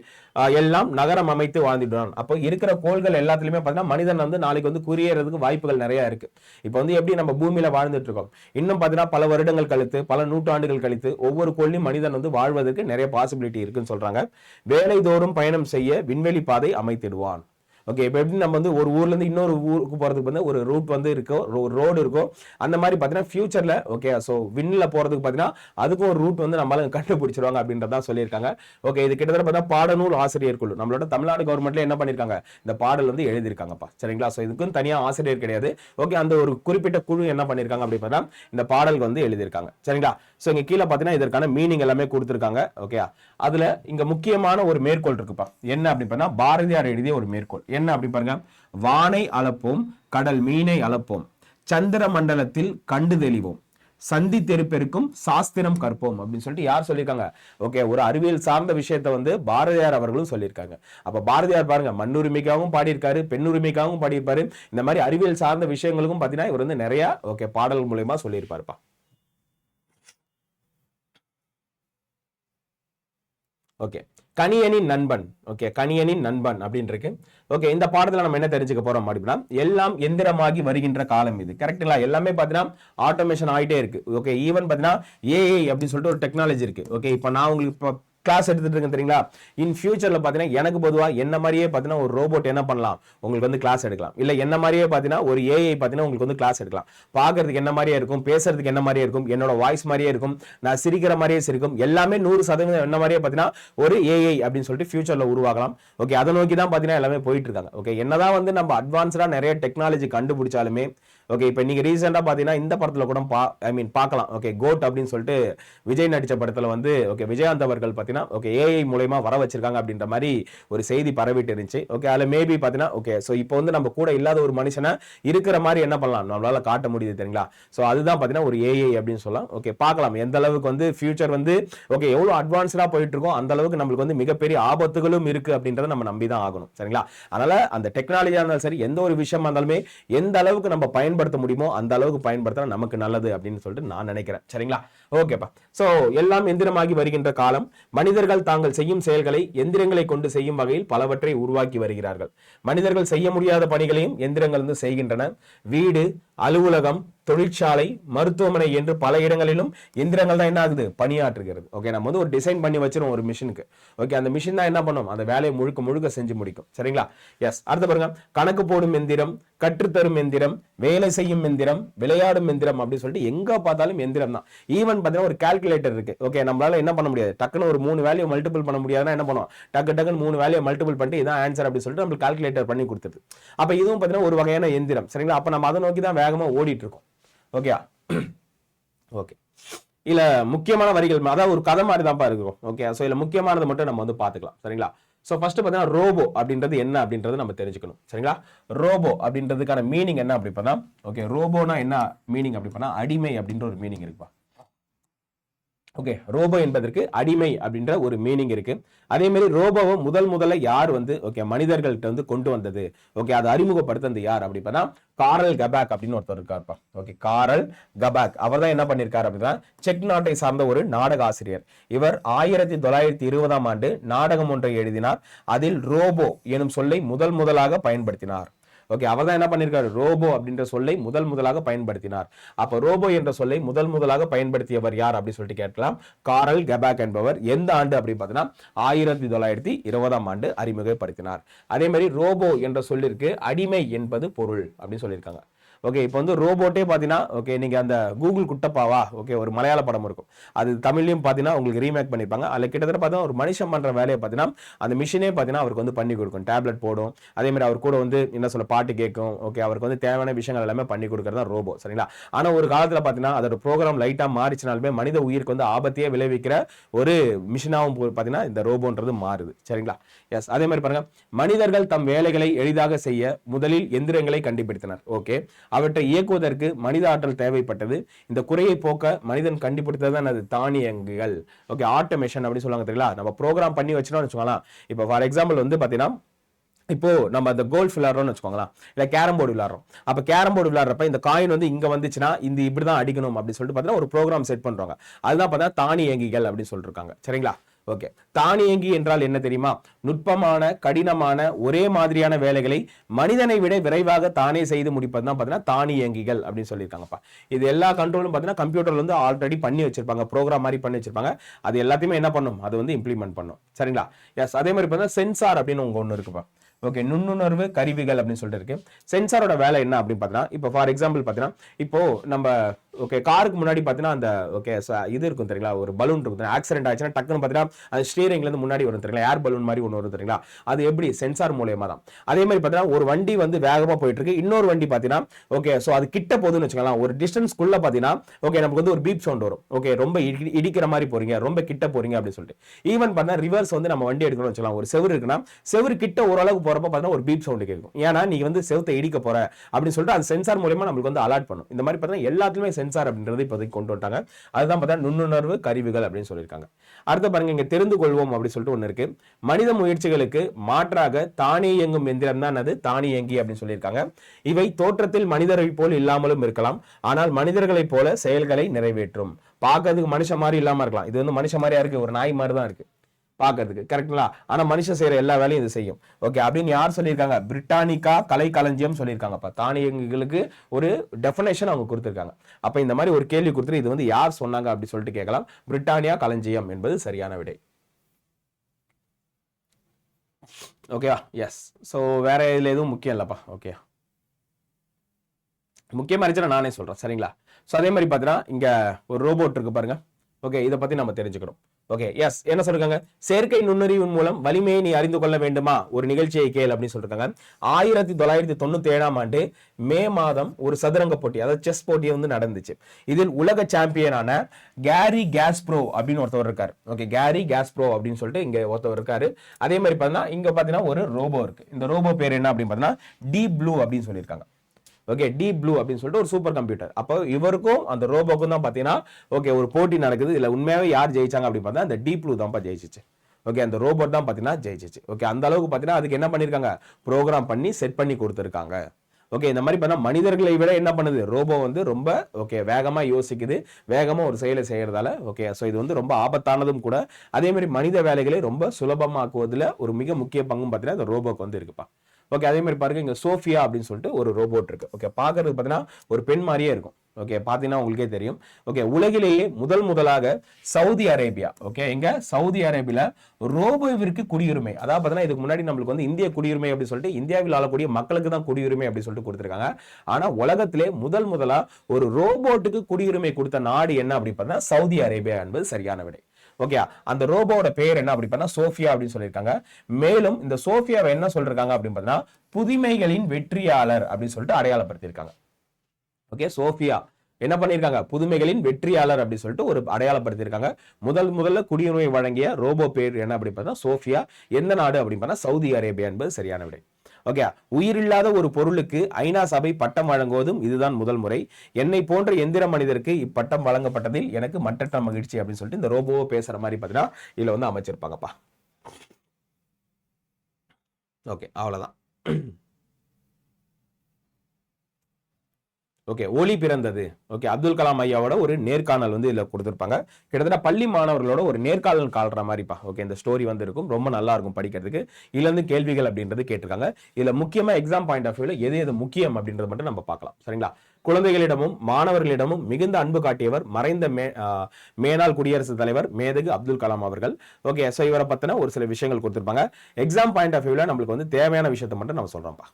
எல்லாம் நகரம் அமைத்து வாழ்ந்துடுவான் அப்போ இருக்கிற கோள்கள் எல்லாத்துலையுமே பார்த்தீங்கன்னா மனிதன் வந்து நாளைக்கு வந்து குறியறதுக்கு வாய்ப்புகள் நிறைய இருக்கு. இப்போ வந்து எப்படி நம்ம பூமியில வாழ்ந்துட்டு இருக்கோம்? இன்னும் பார்த்தீங்கன்னா பல வருடங்கள் கழித்து பல நூற்றாண்டுகள் கழித்து ஒவ்வொரு கோள்லையும் மனிதன் வந்து வாழ்வதற்கு நிறைய பாசிபிலிட்டி இருக்குன்னு சொல்றாங்க. வேலை தோறும் பயணம் செய்ய விண்வெளி பாதை அமைத்திடுவான். ஓகே இப்போ எப்படி நம்ம வந்து ஒரு ஊர்லேருந்து இன்னொரு ஊருக்கு போகிறதுக்கு வந்து ஒரு ரூட் வந்து இருக்கோ ரோடு இருக்கோ அந்த மாதிரி பார்த்தீங்கன்னா ஃபியூச்சரில் ஓகே ஸோ விண்ணில் போகிறதுக்கு பார்த்தீங்கன்னா அதுக்கும் ஒரு ரூட் வந்து நம்மளால கண்டுபிடிச்சிருவாங்க அப்படின்றதான் சொல்லியிருக்காங்க. ஓகே இது கிட்டத்தட்ட பார்த்தா பாடநூல் ஆசிரியர் குழு. நம்மளோட தமிழ்நாடு கவர்மெண்ட்ல என்ன பண்ணிருக்காங்க? இந்த பாடல் வந்து எழுதியிருக்காங்கப்பா. சரிங்களா? ஸோ இதுக்கும் தனியாக ஆசிரியர் கிடையாது. ஓகே அந்த ஒரு குறிப்பிட்ட குழு என்ன பண்ணியிருக்காங்க அப்படி பார்த்தா இந்த பாடல் வந்து எழுதியிருக்காங்க. சரிங்களா? ஸோ இங்கே கீழே பார்த்தீங்கன்னா இதற்கான மீனிங் எல்லாமே கொடுத்துருக்காங்க. ஓகே அதில் இங்கே முக்கியமான ஒரு மேற்கோள் இருக்குப்பா. என்ன அப்படின்னு பார்த்தா பாரதியார் எழுதிய ஒரு மேற்கோள். என்ன அப்படின்னு பாருங்க? வானை அளப்போம் கடல் மீனை அளப்போம். சந்திர மண்டலத்தில் கண்டு தெளிவோம். சந்தி தெருப்பெருக்கும் சாஸ்திரம் கற்போம் அப்படின்னு சொல்லிட்டு யார் சொல்லியிருக்காங்க? ஓகே ஒரு அறிவியல் சார்ந்த விஷயத்த வந்து பாரதியார் அவர்களும் சொல்லியிருக்காங்க. அப்போ பாரதியார் பாருங்க மண்ணுரிமைக்காகவும் பாடியிருக்காரு பெண்ணுரிமைக்காகவும் பாடியிருப்பாரு. இந்த மாதிரி அறிவியல் சார்ந்த விஷயங்களுக்கும் பார்த்தீங்கன்னா இவர் வந்து நிறைய ஓகே பாடல் மூலயமா சொல்லியிருப்பாருப்பா. ஓகே கணியனின் நண்பன். ஓகே கணியனின் நண்பன் அப்படின்னு இருக்கு ஓகே இந்த பாடத்தில் நம்ம என்ன தெரிஞ்சுக்க போறோம் அப்படின்னா எல்லாம் எந்திரமாகி வருகின்ற காலம் இது. கரெக்டுங்களா எல்லாமே பார்த்தீங்கன்னா ஆட்டோமேஷன் ஆகிட்டே இருக்கு. ஓகே ஈவன் பார்த்தீங்கன்னா ஏஐ அப்படின்னு சொல்லிட்டு ஒரு டெக்னாலஜி இருக்கு. ஓகே இப்போ நான் உங்களுக்கு இப்போ கிளாஸ் எடுத்துட்டு இருக்கேன் தெரியுங்களா? இன் ஃபியூச்சரில் பார்த்தீங்கன்னா எனக்கு பொதுவாக என்ன மாதிரியே பார்த்தீங்கன்னா ஒரு ரோபோட் என்ன பண்ணலாம்? உங்களுக்கு வந்து கிளாஸ் எடுக்கலாம். இல்லை என்ன மாதிரியே பார்த்தீங்கன்னா ஒரு ஏஐ பார்த்தீங்கன்னா உங்களுக்கு வந்து கிளாஸ் எடுக்கலாம். பார்க்கறதுக்கு என்ன மாதிரியே இருக்கும்? பேசுறதுக்கு என்ன மாதிரியே இருக்கும்? என்னோட வாய்ஸ் மாதிரியே இருக்கும். நான் சிரிக்கிற மாதிரியே சிரிக்கும். எல்லாமே நூறு சதவீதம் என்ன மாதிரியே பார்த்தீங்கன்னா ஒரு ஏஐ அப்படின்னு சொல்லிட்டு ஃபியூச்சரில் உருவாகலாம். ஓகே அதை நோக்கி தான் பார்த்தீங்கன்னா எல்லாமே போயிட்டு இருக்காங்க. ஓகே என்னதான் வந்து நம்ம அட்வான்ஸ்டாக நிறைய டெக்னாலஜி கண்டுபிடிச்சாலுமே ஓகே இப்போ நீங்கள் ரீசெண்டாக பார்த்தீங்கன்னா இந்த படத்தில் கூட பா ஐ மீன் பார்க்கலாம் ஓகே கோட் அப்படின்னு சொல்லிட்டு விஜய் நடித்த படத்தில் வந்து ஓகே விஜயாந்த் அவர்கள் பார்த்தீங்கன்னா ஓகே ஏஐ மூலயமா வர வச்சிருக்காங்க அப்படின்ற மாதிரி ஒரு செய்தி பரவிட்டு இருந்துச்சு. ஓகே அதில் மேபி பார்த்தீங்கன்னா ஓகே ஸோ இப்போ வந்து நம்ம கூட இல்லாத ஒரு மனுஷனை இருக்கிற மாதிரி என்ன பண்ணலாம்? நம்மளால் காட்ட முடியுது தெரியுங்களா? ஸோ அதுதான் பார்த்தீங்கன்னா ஒரு ஏஐ அப்படின்னு சொல்லலாம். ஓகே பார்க்கலாம் எந்த அளவுக்கு வந்து ஃபியூச்சர் வந்து ஓகே எவ்வளோ அட்வான்ஸ்டாக போயிட்டு இருக்கோம் அந்த அளவுக்கு நம்மளுக்கு வந்து மிகப்பெரிய ஆபத்துகளும் இருக்குது அப்படின்றத நம்ம நம்பி தான் ஆகணும். சரிங்களா? அதனால் அந்த டெக்னாலஜியாக இருந்தாலும் சரி எந்த ஒரு விஷயமா இருந்தாலுமே எந்த அளவுக்கு நம்ம பயன் பயன்படுத்த முடியுமோ அந்த அளவுக்கு பயன்படுத்தினா நமக்கு நல்லது அப்படின்னு சொல்லிட்டு நான் நினைக்கிறேன். சரிங்களா? ஓகேப்பா. சோ எல்லாம் எந்திரமாகி வருகின்ற காலம் மனிதர்கள் தாங்கள் செய்யும் செயல்களை எந்திரங்களை கொண்டு செய்யும் வகையில் பலவற்றை உருவாக்கி வருகிறார்கள். மனிதர்கள் செய்ய முடியாத பணிகளையும் எந்திரங்கள் வந்து செய்கின்றன. வீடு அலுவலகம் தொழிற்சாலை மருத்துவமனை என்று பல இடங்களிலும் எந்திரங்கள் தான் என்ன ஆகுது? பணியாற்றுகிறது. ஓகே நம்ம வந்து ஒரு டிசைன் பண்ணி வச்சிரும் ஒரு மிஷினுக்கு ஓகே அந்த மிஷின் தான் என்ன பண்ணும்? அந்த வேலையை முழுக்க முழுக்க செஞ்சு முடிக்கும். சரிங்களா? எஸ் அடுத்து பாருங்க. கணக்கு போடும் எந்திரம் கற்றுத்தரும் எந்திரம் வேலை செய்யும் எந்திரம் விளையாடும் எந்திரம் அப்படின்னு சொல்லிட்டு எங்க பார்த்தாலும் எந்திரம் தான். ஈவன் பார்த்தீங்கன்னா ஒரு கால்குலேட்டர் இருக்கு. ஓகே நம்மளால என்ன பண்ண முடியாது? டக்குன்னு ஒரு மூணு வேலையை மல்டிபிள் பண்ண முடியாதுன்னா என்ன பண்ணுவோம்? டக்கு டக்குன்னு மூணு வேலையை மல்டிபிள் பண்ணிட்டு இதான் ஆன்சர் அப்படின்னு சொல்லிட்டு நம்மளுக்கு கால்குலேட்டர் பண்ணி கொடுத்துருது. அப்ப இதுவும் பார்த்தீங்கன்னா ஒரு வகையான எந்திரம். சரிங்களா? அப்ப நம்ம அதை நோக்கி தான் வேகமாக ஓடிட்டு இருக்கும் ஓகே ஓகே இல்ல முக்கியமான வரிகள் அதாவது ஒரு கதை மாதிரி தான்ப்பா இருக்கும் ஓகே ஸோ இல்ல முக்கியமானது மட்டும் நம்ம வந்து பார்த்துக்கலாம். சரிங்களா? ஸோ ஃபர்ஸ்ட் பார்த்தீங்கன்னா ரோபோ அப்படின்றது என்ன அப்படின்றது நம்ம தெரிஞ்சுக்கணும். சரிங்களா? ரோபோ அப்படின்றதுக்கான மீனிங் என்ன அப்படி பண்ணா ஓகே ரோபோனா என்ன மீனிங் அப்படி பண்ணா அடிமை அப்படின்ற ஒரு மீனிங் இருக்குப்பா. ஓகே ரோபோ என்பதற்கு அடிமை அப்படின்ற ஒரு மீனிங் இருக்கு. அதே மாதிரி ரோபோவை முதல் முதல்ல யார் வந்து ஓகே மனிதர்கள்ட்ட வந்து கொண்டு வந்தது? ஓகே அதை அறிமுகப்படுத்தது யார் அப்படி பார்த்தா காரல் கபாக் அப்படின்னு ஒருத்தர் இருக்காருப்பா ஓகே காரல் கபாக் அவர் தான் என்ன பண்ணியிருக்காரு அப்படின்னா செக் நாட்டை சார்ந்த ஒரு நாடக ஆசிரியர். இவர் ஆயிரத்தி தொள்ளாயிரத்தி இருபதாம் ஆண்டு நாடகம் ஒன்றை எழுதினார். அதில் ரோபோ எனும் சொல்லை முதல் முதலாக பயன்படுத்தினார். ஓகே அவர் தான் என்ன பண்ணியிருக்காரு ரோபோ அப்படின்ற சொல்லை முதல் முதலாக பயன்படுத்தினார். அப்போ ரோபோ என்ற சொல்லை முதல் முதலாக பயன்படுத்தியவர் யார் அப்படின்னு சொல்லிட்டு கேட்கலாம். காரல் கெபாக் என்பவர் எந்த ஆண்டு அப்படின்னு பார்த்தீங்கன்னா ஆயிரத்தி தொள்ளாயிரத்தி இருபதாம் ஆண்டு அறிமுகப்படுத்தினார். அதே மாதிரி ரோபோ என்ற சொல்லிற்கு அடிமை என்பது பொருள் அப்படின்னு சொல்லியிருக்காங்க. ஓகே இப்போ வந்து ரோபோட்டே பார்த்தீங்கன்னா ஓகே நீங்கள் அந்த கூகுள் குட்டப்பாவா ஓகே ஒரு மலையாள படம் இருக்கும். அது தமிழ்லையும் பார்த்தீங்கன்னா உங்களுக்கு ரீமேக் பண்ணிப்பாங்க. அதில் கிட்டத்தட்ட பார்த்தா ஒரு மனுஷன் பண்ணுற வேலையை பார்த்தீங்கன்னா அந்த மிஷினே பார்த்தீங்கன்னா அவருக்கு வந்து பண்ணி கொடுக்கும். டேப்லெட் போடும். அதேமாதிரி அவர் கூட வந்து என்ன சொல்ல பாட்டு கேட்கும். ஓகே அவருக்கு வந்து தேவையான விஷயங்கள் எல்லாமே பண்ணி கொடுக்குறது தான் ரோபோ சரிங்களா? ஆனால் ஒரு காலத்தில் பார்த்தீங்கன்னா அதோட ப்ரோக்ராம் லைட்டாக மாறிச்சினாலுமே மனித உயிருக்கு வந்து ஆபத்தையே விளைவிக்கிற ஒரு மிஷினாகவும் பார்த்தீங்கன்னா இந்த ரோபோன்றது மாறுது சரிங்களா? எஸ் அதே மாதிரி பாருங்கள் மனிதர்கள் தம் வேலைகளை எளிதாக செய்ய முதலில் எந்திரங்களை கண்டுபிடித்தனர் ஓகே அவற்றை இயக்குவதற்கு மனித ஆற்றல் தேவைப்பட்டது. இந்த குறையை போக்க மனிதன் கண்டுபிடித்தது அது தானியங்குகள். ஓகே ஆட்டோமேஷன் அப்படின்னு சொல்லுவாங்க தெரியல நம்ம ப்ரோக்ராம் பண்ணி வச்சுனோம்னு வச்சுக்கோங்களேன். இப்போ ஃபார் எக்ஸாம்பிள் வந்து பார்த்தீங்கன்னா இப்போ நம்ம அந்த கோல்ஃப் விளாட்றோம்னு வச்சுக்கோங்களேன். இல்லை கேரம் போர்டு விளாட்றோம் அப்போ கேரம் போர்டு விளாட்றப்ப இந்த காயின் வந்து இங்கே வந்துச்சுன்னா இந்த இப்படி தான் அடிக்கணும் அப்படின்னு சொல்லிட்டு பார்த்தீங்கன்னா ஒரு ப்ரோக்ராம் செட் பண்ணுறாங்க அதுதான் பார்த்தா தானியங்கிகள் அப்படின்னு சொல்லிருக்காங்க சரிங்களா? ஓகே. தானியங்கி என்றால் என்ன தெரியுமா? நுட்பமான கடினமான ஒரே மாதிரியான வேலைகளை மனிதனை விட விரைவாக தானே செய்து முடிப்பது தான் பார்த்தீங்கன்னா தானியங்கிகள் அப்படின்னு சொல்லியிருக்காங்கப்பா. இது எல்லா கண்ட்ரோலும் பார்த்தீங்கன்னா கம்ப்யூட்டர்ல வந்து ஆல்ரெடி பண்ணி வச்சிருப்பாங்க. ப்ரோக்ராம் மாதிரி பண்ணி வச்சிருப்பாங்க. அது எல்லாத்தையுமே என்ன பண்ணும்? அது வந்து இம்ப்ளிமெண்ட் பண்ணும். சரிங்களா? எஸ் அதே மாதிரி பார்த்தீங்கன்னா சென்சார் அப்படின்னு உங்க ஒன்று இருக்குப்பா. ஓகே நுண்ணுணர்வு கருவிகள் அப்படின்னு சொல்லிட்டு இருக்கு. சென்சாரோட வேலை என்ன அப்படின்னு பார்த்தீங்கன்னா இப்போ ஃபார் எக்ஸாம்பிள் பார்த்தீங்கன்னா இப்போ நம்ம ஓகே காருக்கு முன்னாடி பார்த்தீங்கன்னா அந்த ஓகே இது இருக்கும் தெரியுங்களா? ஒரு பலூன் இருக்கும் ஆக்சிடென்ட் ஆச்சுன்னா டக்குன்னு பார்த்தீங்கன்னா அது ஸ்டீரிங்ல முன்னாடி வரும் தெரியுங்களா? ஏர் பலூன் மாதிரி ஒன்று வரும் தெரியுங்களா? அது எப்படி? சென்சார் மூலயமா தான். அதே மாதிரி பார்த்தீங்கன்னா ஒரு வண்டி வந்து வேகமாக போயிட்டு இருக்கு. இன்னொரு வண்டி பார்த்தீங்கன்னா ஓகே ஸோ அது கிட்ட போதுன்னு வச்சுக்கலாம் ஒரு டிஸ்டன்ஸ்க்குள்ள பார்த்தீங்கன்னா ஓகே நமக்கு வந்து ஒரு பீப் சவுண்ட் வரும். ஓகே ரொம்ப இடி- இடிக்கிற மாதிரி போறீங்க ரொம்ப கிட்ட போறீங்க அப்படின்னு சொல்லிட்டு. ஈவன் பார்த்தீங்கன்னா ரிவர்ஸ் வந்து நம்ம வண்டி எடுக்கணும்னு வச்சுக்கலாம் ஒரு செவரு இருக்குன்னா செவரு கிட்ட ஓரளவுக்கு போறப்ப பார்த்தீங்கன்னா ஒரு பீப் சவுண்ட் கேட்கும். ஏன்னா நீ வந்து செவத்தை இடிக்க போற அப்படின்னு சொல்லிட்டு அது சென்சார் மூலயமா நம்மளுக்கு வந்து அலாட் பண்ணும். இந்த மாதிரி பார்த்தீங்கன்னா எல்லாத்துலயுமே சென்சார் அப்படின்றது இப்போதைக்கு கொண்டு வந்துட்டாங்க. அதுதான் பார்த்தா நுண்ணுணர்வு கருவிகள் அப்படின்னு சொல்லியிருக்காங்க. அடுத்து பாருங்க இங்கே தெரிந்து கொள்வோம் அப்படின்னு சொல்லிட்டு ஒன்று இருக்கு. மனித முயற்சிகளுக்கு மாற்றாக தானே இயங்கும் எந்திரம் தான் அது தானியங்கி அப்படின்னு சொல்லியிருக்காங்க. இவை தோற்றத்தில் மனிதரை போல் இல்லாமலும் இருக்கலாம். ஆனால் மனிதர்களைப் போல செயல்களை நிறைவேற்றும். பார்க்கறதுக்கு மனுஷன் மாதிரி இல்லாமல் இருக்கலாம். இது வந்து மனுஷ மாதிரியா இருக்கு ஒரு நாய் மாதிரி தான் இருக்கு. பார்க்கறதுக்கு. கரெக்டுங்களா ஆனால் மனுஷன் செய்கிற எல்லா வேலையும் இது செய்யும். ஓகே அப்படின்னு யார் சொல்லியிருக்காங்க? பிரிட்டானிக்கா கலை களஞ்சியம் சொல்லியிருக்காங்க. அப்ப தானியங்கிகளுக்கு ஒரு டெஃபினேஷன் அவங்க கொடுத்துருக்காங்க. அப்போ இந்த மாதிரி ஒரு கேள்வி கொடுத்துட்டு இது வந்து யார் சொன்னாங்க அப்படி சொல்லிட்டு கேட்கலாம். பிரிட்டானியா களஞ்சியம் என்பது சரியான விடை. ஓகேவா எஸ் ஸோ வேற இதில் எதுவும் முக்கியம் இல்லைப்பா. ஓகே முக்கியமாக இருந்துச்சுன்னா நானே சொல்கிறேன் சரிங்களா? ஸோ அதே மாதிரி பார்த்தீங்கன்னா இங்கே ஒரு ரோபோட் இருக்கு பாருங்கள் ஓகே இதை பத்தி நம்ம தெரிஞ்சுக்கணும். ஓகே எஸ் என்ன சொல்றாங்க செயற்கை நுண்ணறிவின் மூலம் வலிமையை நீ அறிந்து கொள்ள வேண்டுமா? ஒரு நிகழ்ச்சியை கேள் அப்படின்னு சொல்றாங்க ஆயிரத்தி தொள்ளாயிரத்தி தொண்ணூத்தி ஏழாம் ஆண்டு மே மாதம் ஒரு சதுரங்க போட்டி அதாவது செஸ் போட்டி வந்து நடந்துச்சு. இதில் உலக சாம்பியனான கேரி கேஸ்ப்ரோ அப்படின்னு ஒருத்தவர் இருக்காரு. ஓகே கேரி கேஸ்ப்ரோ அப்படின்னு சொல்லிட்டு இங்க ஒருத்தவர் இருக்காரு. அதே மாதிரி பார்த்தீங்கன்னா இங்க பாத்தீங்கன்னா ஒரு ரோபோ இருக்கு. இந்த ரோபோ பேர் என்ன அப்படின்னு பார்த்தீங்கன்னா டீப் ப்ளூ அப்படின்னு சொல்லியிருக்காங்க. ஓகே டீப் ப்ளூ அப்படின்னு சொல்லிட்டு ஒரு சூப்பர் கம்ப்யூட்டர் அப்போ இவருக்கும் அந்த ரோபோக்கும் தான் பார்த்தீங்கன்னா ஓகே ஒரு போட்டி நடக்குது. இல்லை உண்மையாகவே யார் ஜெயிச்சாங்க அப்படின்னு பார்த்தா அந்த டீப் ப்ளூ தான்ப்பா ஜெயிச்சிச்சு. ஓகே அந்த ரோபோட் தான் பார்த்தீங்கன்னா ஜெயிச்சிச்சு. ஓகே அந்த அளவுக்கு பார்த்தீங்கன்னா அதுக்கு என்ன பண்ணியிருக்காங்க ப்ரோக்ராம் பண்ணி செட் பண்ணி கொடுத்துருக்காங்க. ஓகே இந்த மாதிரி பார்த்தா மனிதர்களை விட என்ன பண்ணுது? ரோபோ வந்து ரொம்ப ஓகே வேகமாக யோசிக்குது. வேகமாக ஒரு செயலை செய்கிறதால ஓகே ஸோ இது வந்து ரொம்ப ஆபத்தானதும் கூட. அதே மாதிரி மனித வேலைகளை ரொம்ப சுலபமாக்குவதில் ஒரு மிக முக்கிய பங்கும் பார்த்தீங்கன்னா இந்த ரோபோக்கு வந்து இருக்குப்பா. ஓகே அதே மாதிரி பாருங்க இங்க சோஃபியா அப்படின்னு சொல்லிட்டு ஒரு ரோபோட் இருக்கு. ஓகே பார்க்கறதுக்கு பார்த்தீங்கன்னா ஒரு பெண் மாதிரியே இருக்கும். ஓகே பார்த்தீங்கன்னா உங்களுக்கே தெரியும். ஓகே உலகிலேயே முதல் முதலாக சவுதி அரேபியா. ஓகே எங்க? சவுதி அரேபியில ரோபோவிற்கு குடியுரிமை. அதாவது பார்த்தீங்கன்னா இதுக்கு முன்னாடி நம்மளுக்கு வந்து இந்திய குடியுரிமை அப்படின்னு சொல்லிட்டு இந்தியாவில் ஆளக்கூடிய மக்களுக்கு தான் குடியுரிமை அப்படின்னு சொல்லிட்டு கொடுத்துருக்காங்க. ஆனா உலகத்திலே முதல் முதலா ஒரு ரோபோட்டுக்கு குடியுரிமை கொடுத்த நாடு என்ன அப்படி பார்த்தீங்கன்னா சவுதி அரேபியா என்பது சரியான விடை. ஓகே அந்த ரோபோட பேர் என்ன அப்படி பார்த்தா சோஃபியா அப்படின்னு சொல்லியிருக்காங்க. மேலும் இந்த சோஃபியாவை என்ன சொல்லிருக்காங்க அப்படின்னு பார்த்தீங்கன்னா புதுமைகளின் வெற்றியாளர் அப்படின்னு சொல்லிட்டு அடையாளப்படுத்தியிருக்காங்க. Okay Sofia. என்ன பண்ணியிருக்காங்க? புதுமைகளின் வெற்றியாளர் அப்படின்னு சொல்லிட்டு ஒரு அடையாளப்படுத்தியிருக்காங்க. முதல் முதல்ல குடியுரிமை வழங்கிய ரோபோ பேர் என்ன அப்படின்னு பார்த்தா சோஃபியா. எந்த நாடு அப்படின்னு பார்த்தா சவுதி அரேபியா என்பது சரியான விடை. ஓகே உயிரில்லாத ஒரு பொருளுக்கு ஐநா சபை பட்டம் வழங்குவதும் இதுதான் முதல் முறை. என்னை போன்ற எந்திர மனிதருக்கு இப்பட்டம் வழங்கப்பட்டதில் எனக்கு மட்டற்ற மகிழ்ச்சி அப்படின்னு சொல்லிட்டு இந்த ரோபோவை பேசுற மாதிரி பார்த்தீங்கன்னா இதில் வந்து அமைச்சிருப்பாங்கப்பா. ஓகே அவ்வளவுதான். ஓகே ஒளி பிறந்தது. ஓகே அப்துல் கலாம் ஐயாவோட ஒரு நேர்காணல் வந்து இதில் கொடுத்துருப்பாங்க. கிட்டத்தட்ட பள்ளி மாணவர்களோட ஒரு நேர்காணல் கால்ற மாதிரிப்பா. ஓகே இந்த ஸ்டோரி வந்து இருக்கும் ரொம்ப நல்லா இருக்கும் படிக்கிறதுக்கு. இதுல இருந்து கேள்விகள் அப்படின்றது கேட்டிருக்காங்க. இதில் முக்கியமாக எக்ஸாம் பாயிண்ட் ஆஃப் வியூவில் எது எது முக்கியம் அப்படின்றது மட்டும் நம்ம பார்க்கலாம். சரிங்களா? குழந்தைகளிடமும் மாணவர்களிடமும் மிகுந்த அன்பு காட்டியவர் மறைந்த மே மேனாள் குடியரசுத் தலைவர் மேதகு அப்துல் கலாம் அவர்கள். ஓகே ஸோ இவரை பற்றின ஒரு சில விஷயங்கள் கொடுத்துருப்பாங்க. எக்ஸாம் பாயிண்ட் ஆஃப் வியூவில் நம்மளுக்கு வந்து தேவையான விஷயத்தை மட்டும் நம்ம சொல்கிறோம்ப்பா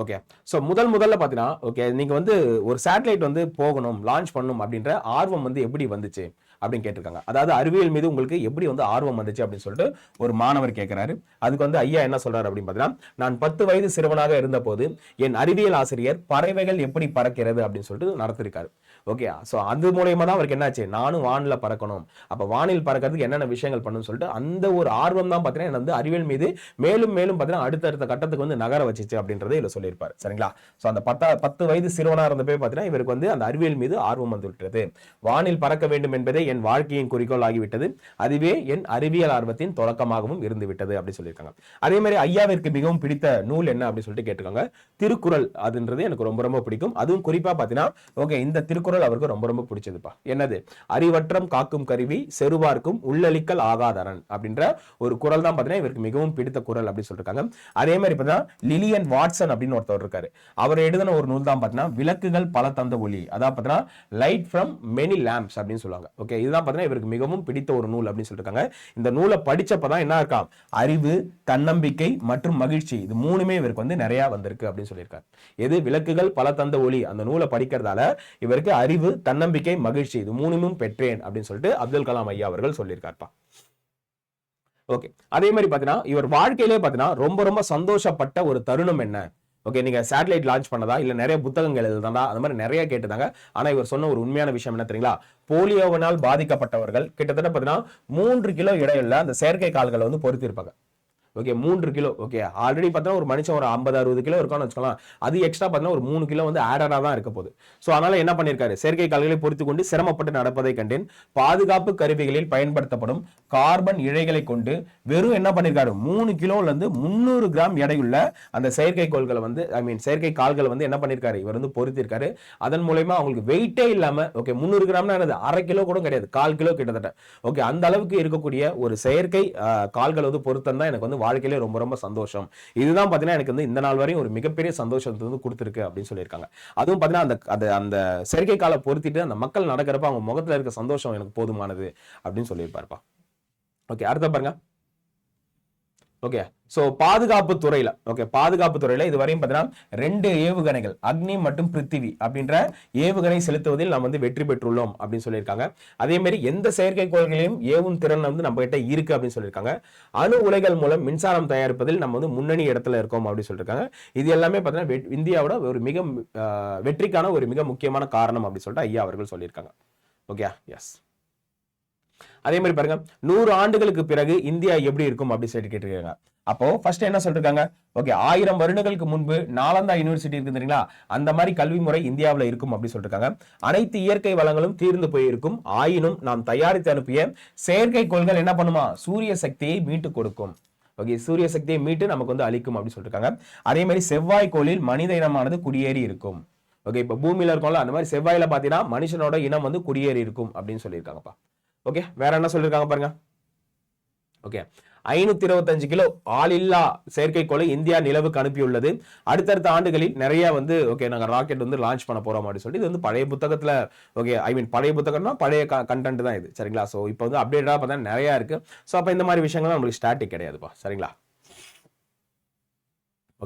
ஓகே ஸோ முதல் முதல்ல பார்த்தீங்கன்னா ஓகே நீங்கள் வந்து ஒரு சேட்டலைட் வந்து போகணும் லான்ச் பண்ணணும் அப்படின்ற ஆர்வம் வந்து எப்படி வந்துச்சு? அப்படின்னு கேட்டிருக்காங்க. அதாவது அறிவியல் மீது உங்களுக்கு எப்படி வந்து ஆர்வம் வந்துச்சு அப்படின்னு சொல்லிட்டு ஒரு மாணவர் கேட்கிறாரு. அதுக்கு வந்து ஐயா என்ன சொல்றாரு அப்படின்னு பார்த்தீங்கன்னா நான் பத்து வயது சிறுவனாக இருந்தபோது என் அறிவியல் ஆசிரியர் பறவைகள் எப்படி பறக்கிறது? அப்படின்னு சொல்லிட்டு நடத்திருக்காரு. ஓகே ஸோ அது மூலயமா தான் அவருக்கு என்னாச்சு? நானும் வானில் பறக்கணும். அப்போ வானில் பறக்கிறதுக்கு என்னென்ன விஷயங்கள் பண்ணணும்னு சொல்லிட்டு அந்த ஒரு ஆர்வம் தான் பார்த்தீங்கன்னா என்ன வந்து அறிவியல் மீது மேலும் மேலும் பார்த்தீங்கன்னா அடுத்தடுத்த கட்டத்துக்கு வந்து நகர வச்சிச்சு அப்படின்றத இதில் சொல்லியிருப்பார். சரிங்களா? ஸோ அந்த பத்தா பத்து வயது சிறுவனாக இருந்தப்போ பார்த்தீங்கன்னா இவருக்கு வந்து அந்த அறிவியல் மீது ஆர்வம் வந்துவிட்டது. வானில் பறக்க வேண்டும் என்பதே என் வாழ்க்கையின் குறிக்கோள் ஆகிவிட்டது. அதுவே என் அறிவியல் ஆர்வத்தின் தொடக்கமாகவும் இருந்துவிட்டது அப்படி சொல்லியிருக்காங்க. அதே மாதிரி ஐயாவிற்கு மிகவும் பிடித்த நூல் என்ன அப்படின்னு சொல்லிட்டு கேட்டிருக்காங்க? திருக்குறள் அதுன்றது எனக்கு ரொம்ப ரொம்ப பிடிக்கும். அதுவும் குறிப்பாக பார்த்தீங்கன்னா ஓகே இந்த திருக்குறள் அவருக்கு ரொம்ப ரொம்ப பிடிச்சதுப்பா. என்னது? அறிவற்றம் காக்கும் கருவி செருவார்க்கும் உள்ளளிக்கல் ஆகாதரன் அப்படின்ற ஒரு குரல் தான் பார்த்தீங்கன்னா இவருக்கு மிகவும் பிடித்த குரல் அப்படின்னு சொல்லியிருக்காங்க. அதே மாதிரி பார்த்தீங்கன்னா லிலியன் வாட்சன் அப்படின்னு ஒருத்தர் இருக்காரு. அவர் எழுதின ஒரு நூல் தான் பார்த்தீங்கன்னா விளக்குகள் பல தந்த ஒளி. அதாவது பார்த்தீங்கன்னா லைட் ஃப்ரம் மெனி லேம்ப்ஸ் அப்படின்னு சொல்லுவாங்க. ஓகே இதுதான் பார்த்தீங்கன்னா இவருக்கு மிகவும் பிடித்த ஒரு நூல் அப்படின்னு சொல்லியிருக்காங்க இந்த நூலை படிச்சப்பதான் என்ன இருக்காம் அறிவு தன்னம்பிக்கை மற்றும் மகிழ்ச்சி இது மூணுமே இவருக்கு வந்து நிறையா வந்திருக்கு அப்படின்னு சொல்லியிருக்காரு. எது? விளக்குகள் பல தந்த ஒளி. அந்த நூலை படிக்கிறதால இவருக்கு அறிவு தன்னம்பிக்கை மகிழ்ச்சி இது மூணுமும் பெற்றேன் அப்படின்னு சொல்லிட்டு அப்துல் கலாம் ஐயா அவர்கள் சொல்லியிருக்காருப்பா. ஓகே. அதே மாதிரி பார்த்தீங்கன்னா இவர் வாழ்க்கையிலே பார்த்தீங்கன்னா ரொம்ப ரொம்ப சந்தோஷப்பட்ட ஒரு தருணம் என்ன? ஓகே நீங்க சேட்டலைட் லான்ச் பண்ணதா? இல்ல நிறைய புத்தகங்கள் எழுதுதாண்டா அந்த மாதிரி நிறைய கேட்டுதாங்க ஆனா இவர் சொன்ன ஒரு உண்மையான விஷயம் என்ன தெரியுங்களா? போலியோவினால் பாதிக்கப்பட்டவர்கள் கிட்டத்தட்ட பார்த்தீங்கன்னா மூன்று கிலோ இடையில அந்த செயற்கை கால்களை வந்து பொருத்திருப்பாங்க ஓகே மூன்று கிலோ. ஓகே ஆல்ரெடி பார்த்தா ஒரு மனுஷன் ஒரு ஐம்பது அறுபது கிலோ இருக்கான்னு வச்சுக்கலாம் அது எக்ஸ்ட்ரா பார்த்தீங்கன்னா ஒரு மூணு கிலோ வந்து ஆடடாக தான் இருக்க போகுது. ஸோ அதனால என்ன பண்ணியிருக்காரு செயற்கை கால்களை பொறுத்து கொண்டு சிரமப்பட்டு நடப்பதை கண்டேன். பாதுகாப்பு கருவிகளில் பயன்படுத்தப்படும் கார்பன் இழைகளை கொண்டு வெறும் என்ன பண்ணியிருக்காரு மூணு கிலோலேருந்து முந்நூறு கிராம் எடையுள்ள அந்த செயற்கை கோள்களை வந்து ஐ மீன் செயற்கை கால்களை வந்து என்ன பண்ணியிருக்காரு இவர் வந்து பொருத்திருக்காரு. அதன் மூலயமா அவங்களுக்கு வெயிட்டே இல்லாமல் ஓகே முந்நூறு கிராம்னா என்னது? அரை கிலோ கூட கிடையாது. கால் கிலோ கிட்டத்தட்ட. ஓகே அந்த அளவுக்கு இருக்கக்கூடிய ஒரு செயற்கை கால்கள் வந்து பொருத்தம் தான் எனக்கு வந்து வாழ்க்கையிலே ரொம்ப ரொம்ப சந்தோஷம். இதுதான் பார்த்தீங்கன்னா எனக்கு வந்து இந்த நாள் வரையும் ஒரு மிகப்பெரிய சந்தோஷத்தை வந்து கொடுத்துருக்கு அப்படின்னு சொல்லியிருக்காங்க. அதுவும் பார்த்தீங்கன்னா அந்த அந்த அந்த செயற்கை காலை பொருத்திட்டு அந்த மக்கள் நடக்கிறப்ப அவங்க முகத்துல இருக்க சந்தோஷம் எனக்கு போதுமானது அப்படின்னு சொல்லியிருப்பாருப்பா. ஓகே அடுத்த பாருங்க. ஓகே ஸோ பாதுகாப்பு துறையில ஓகே பாதுகாப்பு துறையில இதுவரையும் பார்த்தீங்கன்னா ரெண்டு ஏவுகணைகள் அக்னி மற்றும் பிருத்திவி அப்படின்ற ஏவுகணை செலுத்துவதில் நாம் வந்து வெற்றி பெற்றுள்ளோம் அப்படின்னு சொல்லியிருக்காங்க. அதே மாதிரி எந்த செயற்கைக்கோள்களையும் ஏவும் திறன் வந்து நம்ம கிட்ட இருக்கு அப்படின்னு சொல்லியிருக்காங்க. அணு உலைகள் மூலம் மின்சாரம் தயாரிப்பதில் நம்ம வந்து முன்னணி இடத்துல இருக்கோம் அப்படின்னு சொல்லியிருக்காங்க. இது எல்லாமே பார்த்தீங்கன்னா இந்தியாவோட ஒரு மிக வெற்றிக்கான ஒரு மிக முக்கியமான காரணம் அப்படின்னு சொல்லிட்டு ஐயா அவர்கள் சொல்லியிருக்காங்க. ஓகே எஸ் அதே மாதிரி பாருங்க நூறு ஆண்டுகளுக்கு பிறகு இந்தியா எப்படி இருக்கும் அப்படின்னு சொல்லிட்டு கேட்டிருக்காங்க. அப்போ ஃபர்ஸ்ட் என்ன சொல்லிருக்காங்க? ஓகே ஆயிரம் வருடங்களுக்கு முன்பு நாலந்தா யூனிவர்சிட்டி இருக்கு தெரியுங்களா? அந்த மாதிரி கல்வி முறை இந்தியாவில் இருக்கும் அப்படின்னு சொல்லிருக்காங்க. அனைத்து இயற்கை வளங்களும் தீர்ந்து போயிருக்கும். ஆயினும் நாம் தயாரித்து அனுப்பிய செயற்கை கோள்கள் என்ன பண்ணுமா? சூரிய சக்தியை மீட்டு கொடுக்கும். ஓகே சூரிய சக்தியை மீட்டு நமக்கு வந்து அளிக்கும் அப்படின்னு சொல்லிருக்காங்க. அதே மாதிரி செவ்வாய் கோளில் மனித இனமானது குடியேறி இருக்கும். ஓகே இப்போ பூமியில இருக்கோம்ல அந்த மாதிரி செவ்வாயில பார்த்தீங்கன்னா மனுஷனோட இனம் வந்து குடியேறி இருக்கும் அப்படின்னு சொல்லியிருக்காங்கப்பா. ஓகே வேற என்ன சொல்லியிருக்காங்க பாருங்க. ஓகே ஐநூத்தி இருபத்தஞ்சு கிலோ ஆளில்லா செயற்கைக்கோளை இந்தியா நிலவுக்கு அனுப்பியுள்ளது. அடுத்தடுத்த ஆண்டுகளில் நிறைய வந்து ஓகே நாங்கள் ராக்கெட் வந்து லான்ச் பண்ண போறோம் அப்படின்னு சொல்லி இது வந்து பழைய புத்தகத்துல ஓகே ஐ மீன் பழைய புத்தகம்னா பழைய கண்டென்ட் தான் இது. சரிங்களா? ஸோ இப்போ வந்து அப்டேட்டா பார்த்தா நிறைய இருக்கு. ஸோ அப்போ இந்த மாதிரி விஷயங்கள்லாம் நம்மளுக்கு ஸ்டாட்டிக் கிடையாதுப்பா. சரிங்களா?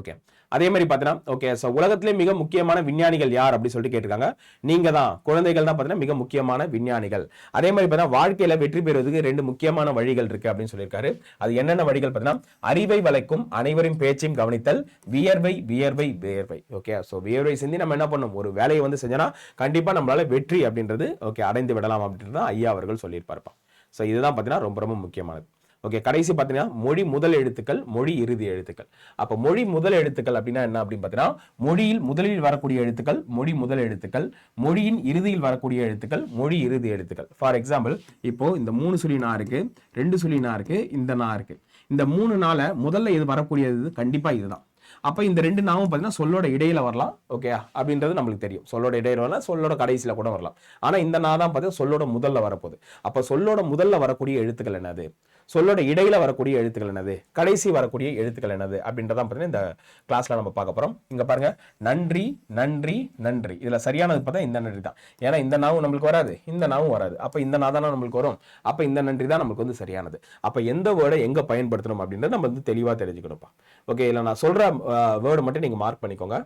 ஓகே அதே மாதிரி பார்த்தீங்கன்னா ஓகே ஸோ உலகத்திலே மிக முக்கியமான விஞ்ஞானிகள் யார் அப்படின்னு சொல்லிட்டு கேட்டிருக்காங்க. நீங்கள் தான் குழந்தைகள் தான் பார்த்தீங்கன்னா மிக முக்கியமான விஞ்ஞானிகள். அதே மாதிரி பார்த்தீங்கன்னா வாழ்க்கையில் வெற்றி பெறுவதற்கு ரெண்டு முக்கியமான வழிகள் இருக்குது அப்படின்னு சொல்லியிருக்காரு. அது என்னென்ன வழிகள் பார்த்தீங்கன்னா அறிவை வளைக்கும் அனைவரின் பேச்சையும் கவனித்தல் வியர்வை வியர்வை வியர்வை. ஓகே ஸோ வியர்வை சிந்தி நம்ம என்ன பண்ணணும்? ஒரு வேலையை வந்து செஞ்சோன்னா கண்டிப்பாக நம்மளால் வெற்றி அப்படின்றது ஓகே அடைந்து விடலாம் அப்படின்றது தான் ஐயா அவர்கள் சொல்லியிருப்பார்ப்பா. ஸோ இதுதான் பார்த்தீங்கன்னா ரொம்ப ரொம்ப முக்கியமானது. ஓகே கடைசி பார்த்தீங்கன்னா மொழி முதல் எழுத்துக்கள் மொழி இறுதி எழுத்துக்கள். அப்போ மொழி முதல் எழுத்துக்கள் அப்படின்னா என்ன அப்படின்னு பார்த்தீங்கன்னா மொழியில் முதலில் வரக்கூடிய எழுத்துக்கள் மொழி முதல் எழுத்துக்கள் மொழியின் இறுதியில் வரக்கூடிய எழுத்துக்கள் மொழி இறுதி எழுத்துக்கள். ஃபார் எக்ஸாம்பிள் இப்போ இந்த மூணு சுழி நான் இருக்கு ரெண்டு சுழி நான் இருக்கு இந்த நா இருக்கு. இந்த மூணு நாள முதல்ல இது வரக்கூடியது கண்டிப்பாக இதுதான். அப்போ இந்த ரெண்டு நாமும் பார்த்தீங்கன்னா சொல்லோட இடையில வரலாம் ஓகே அப்படின்றது நம்மளுக்கு தெரியும். சொல்லோட இடையில வரலாம் சொல்லோட கடைசியில் கூட வரலாம். ஆனால் இந்த நா தான் பார்த்தீங்கன்னா சொல்லோட முதல்ல வரப்போகுது. அப்போ சொல்லோட முதல்ல வரக்கூடிய எழுத்துக்கள் என்னது? சொல்லோட இடையில வரக்கூடிய எழுத்துக்கள் என்னது? கடைசி வரக்கூடிய எழுத்துக்கள் என்னது? அப்படின்றதான் பார்த்தீங்கன்னா இந்த கிளாஸ்ல நம்ம பார்க்க போறோம். இங்க பாருங்க. நன்றி நன்றி நன்றி. இதுல சரியானது பார்த்தா இந்த நன்றி தான். ஏன்னா இந்த நாவும் நம்மளுக்கு வராது. இந்த நாவும் வராது. அப்ப இந்த நா தானே நம்மளுக்கு வரும். அப்ப இந்த நன்றி தான் நம்மளுக்கு வந்து சரியானது. அப்ப எந்த வேர்டை எங்க பயன்படுத்தணும் அப்படின்றத நம்ம வந்து தெளிவா தெரிஞ்சுக்கணும்ப்பா. ஓகே இல்லை நான் சொல்ற வேர்டு மட்டும் நீங்க மார்க் பண்ணிக்கோங்க.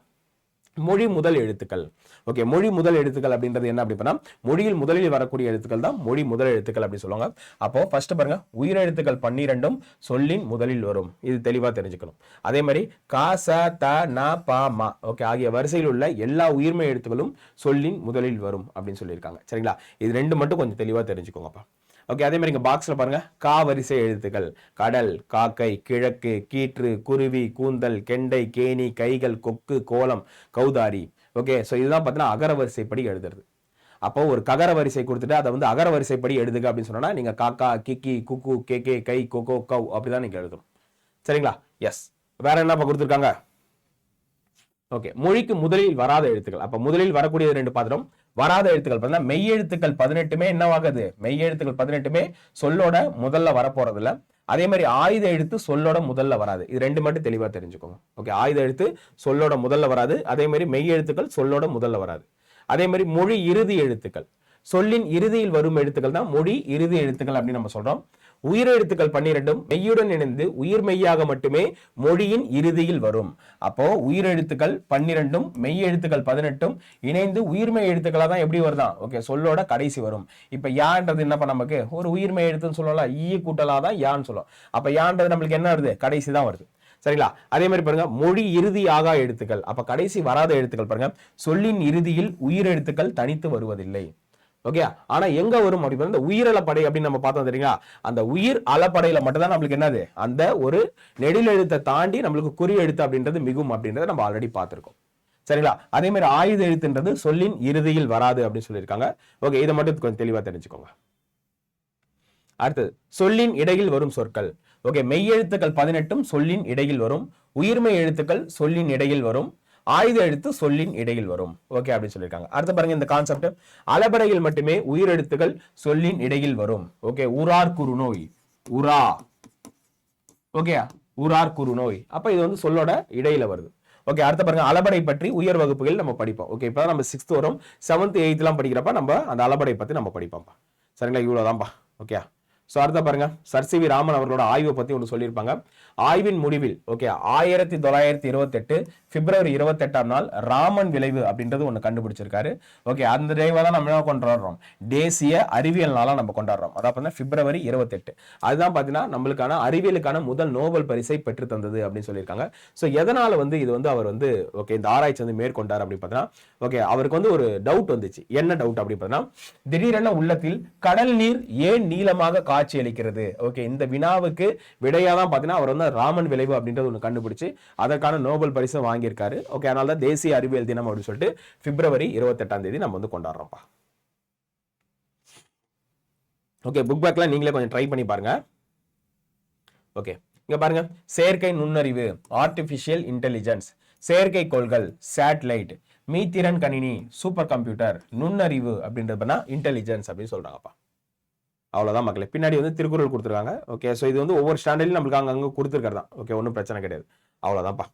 மொழி முதல் எழுத்துக்கள். ஓகே மொழி முதல் எழுத்துக்கள் அப்படின்றது என்ன அப்படின்னா மொழியில் முதலில் வரக்கூடிய எழுத்துக்கள் தான் மொழி முதல் எழுத்துக்கள் அப்படின்னு சொல்லுவாங்க. அப்போ ஃபர்ஸ்ட் பாருங்க உயிரெழுத்துக்கள் பன்னிரெண்டும் சொல்லின் முதலில் வரும். இது தெளிவாக தெரிஞ்சுக்கணும். அதே மாதிரி கா ச த ந ப மா ஓகே ஆகிய வரிசையில் உள்ள எல்லா உயிர்மை எழுத்துக்களும் சொல்லின் முதலில் வரும் அப்படின்னு சொல்லியிருக்காங்க. சரிங்களா? இது ரெண்டு மட்டும் கொஞ்சம் தெளிவாக தெரிஞ்சுக்கோங்கப்பா. ஓகே அதே மாதிரி இங்கே பாக்ஸில் பாருங்கள் கா வரிசை எழுத்துக்கள். கடல் காக்கை கிழக்கு கீற்று குருவி கூந்தல் கெண்டை கேணி கைகள் கொக்கு கோலம் கௌதாரி. ஓகே ஸோ இதுதான் பார்த்தீங்கன்னா அகர வரிசைப்படி எழுதுறது. அப்போ ஒரு ககர வரிசை கொடுத்துட்டு அதை வந்து அகர வரிசைப்படி எழுதுக அப்படின்னு சொன்னால் நீங்கள் காக்கா கிக்கி குக்கு கே கே கை கொக்கோ கவ் அப்படிதான் நீங்கள் எழுதணும். சரிங்களா? எஸ் வேற என்னப்பா கொடுத்துருக்காங்க? ஓகே மொழிக்கு முதலில் வராத எழுத்துக்கள். அப்போ முதலில் வரக்கூடிய ரெண்டு பாத்திரம். வராத எழுத்துக்கள். பார்த்தீங்கன்னா மெய் எழுத்துக்கள் பதினெட்டுமே என்னவாகுது? மெய் எழுத்துக்கள் பதினெட்டுமே சொல்லோட முதல்ல வரப்போறது அதே மாதிரி ஆயுத எழுத்து சொல்லோட முதல்ல வராது. இது ரெண்டு மட்டும் தெளிவாக தெரிஞ்சுக்கோங்க. ஓகே ஆயுத எழுத்து சொல்லோட முதல்ல வராது. அதே மாதிரி மெய் எழுத்துக்கள் சொல்லோட முதல்ல வராது. அதே மாதிரி மொழி இறுதி எழுத்துக்கள். சொல்லின் இறுதியில் வரும் எழுத்துக்கள் தான் மொழி இறுதி எழுத்துக்கள் அப்படின்னு நம்ம சொல்றோம். உயிர் எழுத்துக்கள் பன்னிரெண்டும் மெய்யுடன் இணைந்து உயிர் மெய்யாக மட்டுமே மொழியின் இறுதியில் வரும். அப்போ உயிர் எழுத்துக்கள் பன்னிரெண்டும் மெய் எழுத்துக்கள் பதினெட்டும் இணைந்து உயிர்மெய் எழுத்துக்களாக தான் எப்படி வருதான் ஓகே சொல்லோட கடைசி வரும். இப்போ யான்றது என்னப்பா நமக்கு? ஒரு உயிர்மெய் எழுத்துன்னு சொல்லலாம் ஈ கூட்டலாக தான் யான்னு சொல்லும். அப்போ யான்றது நம்மளுக்கு என்ன வருது? கடைசி தான் வருது. சரிங்களா? அதே மாதிரி பாருங்க மொழி இறுதி ஆகா எழுத்துக்கள். அப்ப கடைசி வராத எழுத்துக்கள் பாருங்க சொல்லின் இறுதியில் உயிர் எழுத்துக்கள் தனித்து வருவதில்லை. ஓகே ஆனா எங்க வரும் அப்படி இந்த உயிரலப்படை அப்படின்னு நம்ம பார்த்தோம் தெரியுங்களா? அந்த உயிர் அலப்படையில மட்டும்தான் நம்மளுக்கு என்னது? அந்த ஒரு நெடில் எழுத்தை தாண்டி நம்மளுக்கு குறி எழுத்து அப்படின்றது மிகும் அப்படின்றத நம்ம ஆல்ரெடி பார்த்துருக்கோம். சரிங்களா? அதே மாதிரி ஆயுத எழுத்துன்றது சொல்லின் இறுதியில் வராது அப்படின்னு சொல்லியிருக்காங்க. ஓகே இதை மட்டும் கொஞ்சம் தெளிவா தெரிஞ்சுக்கோங்க. அடுத்தது சொல்லின் இடையில் வரும் சொற்கள். ஓகே மெய்யெழுத்துக்கள் பதினெட்டும் சொல்லின் இடையில் வரும். உயிர்மெய் எழுத்துக்கள் சொல்லின் இடையில் வரும். ஆயுத எழுத்து சொல்லின் இடையில் வரும். ஓகே அப்படின்னு சொல்லியிருக்காங்க. அடுத்து பாருங்க இந்த கான்செப்ட் அலபறையில் மட்டுமே உயிரெழுத்துகள் சொல்லின் இடையில் வரும். ஓகே உரார் குறுநோய் உரா ஓகே உரார் குறுநோய் அப்ப இது வந்து சொல்லோட இடையில வருது. ஓகே அடுத்த பாருங்க அலபடை பற்றி உயர் வகுப்புகள் நம்ம படிப்போம். ஓகே இப்போ நம்ம சிக்ஸ்த் வரும். செவன்த் எயித்லாம் படிக்கிறப்ப நம்ம அந்த அலபடை பற்றி நம்ம படிப்போம்ப்பா. சரிங்களா? இவ்வளோதான்ப்பா ஓகே ஸோ அடுத்த பாருங்க. சர் சி வி ராமன் அவர்களோட ஆய்வை பத்தி ஒன்று சொல்லியிருப்பாங்க. ஆய்வின் முடிவில் ஓகே ஆயிரத்தி தொள்ளாயிரத்தி இருபத்தெட்டு பிப்ரவரி இருபத்தெட்டாம் நாள் ராமன் விளைவு அப்படின்றது ஒன்று கண்டுபிடிச்சிருக்காரு. ஓகே அந்த டேவை தான் நம்ம என்ன கொண்டாடுறோம்? தேசிய அறிவியல் நாளாக நம்ம கொண்டாடுறோம். அதான் பார்த்தீங்கன்னா பிப்ரவரி இருபத்தெட்டு. அதுதான் பார்த்தீங்கன்னா நம்மளுக்கான அறிவியலுக்கான முதல் நோபல் பரிசை பெற்று தந்தது அப்படின்னு சொல்லியிருக்காங்க. ஸோ எதனால் வந்து இது வந்து அவர் வந்து ஓகே இந்த ஆராய்ச்சி வந்து மேற்கொண்டார் அப்படின்னு பார்த்தீங்கன்னா ஓகே அவருக்கு வந்து ஒரு டவுட் வந்துச்சு. என்ன டவுட் அப்படின்னு பார்த்தீங்கன்னா திடீரென உள்ளத்தில் கடல் நீர் ஏன் நீளமாக காட்சி அளிக்கிறது. ஓகே இந்த வினாவுக்கு விடையா தான் பார்த்தீங்கன்னா அவர் வந்து ராமன் விளைவு அப்படின்றது ஒன்று கண்டுபிடிச்சு அதற்கான நோபல் பரிசு வாங்கியிருக்காரு. ஓகே அதனால தான் தேசிய அறிவியல் தினம் அப்படின்னு சொல்லிட்டு பிப்ரவரி இருபத்தெட்டாம் தேதி நம்ம வந்து கொண்டாடுறோம்ப்பா. ஓகே புக் பேக்லாம் நீங்களே கொஞ்சம் ட்ரை பண்ணி பாருங்க. ஓகே இங்க பாருங்க. செயற்கை நுண்ணறிவு ஆர்டிஃபிஷியல் இன்டெலிஜென்ஸ் செயற்கை கோள்கள் சேட்டலைட் மீத்திறன் கணினி சூப்பர் கம்ப்யூட்டர் நுண்ணறிவு அப்படின்றதுனா இன்டெலிஜென்ஸ் அப்படின்னு சொல்றாங்கப்பா. அவ்வளோதான் மக்களே. பின்னாடி வந்து திருக்குறள் கொடுத்துருக்காங்க. ஓகே ஸோ இது வந்து ஒவ்வொரு ஸ்டாண்டர்ட்லையும் நம்மளுக்கு அங்கங்கே கொடுத்துருக்கிறது தான் ஓகே ஒன்றும் பிரச்சனை கிடையாது. அவ்வளோதான்ப்பா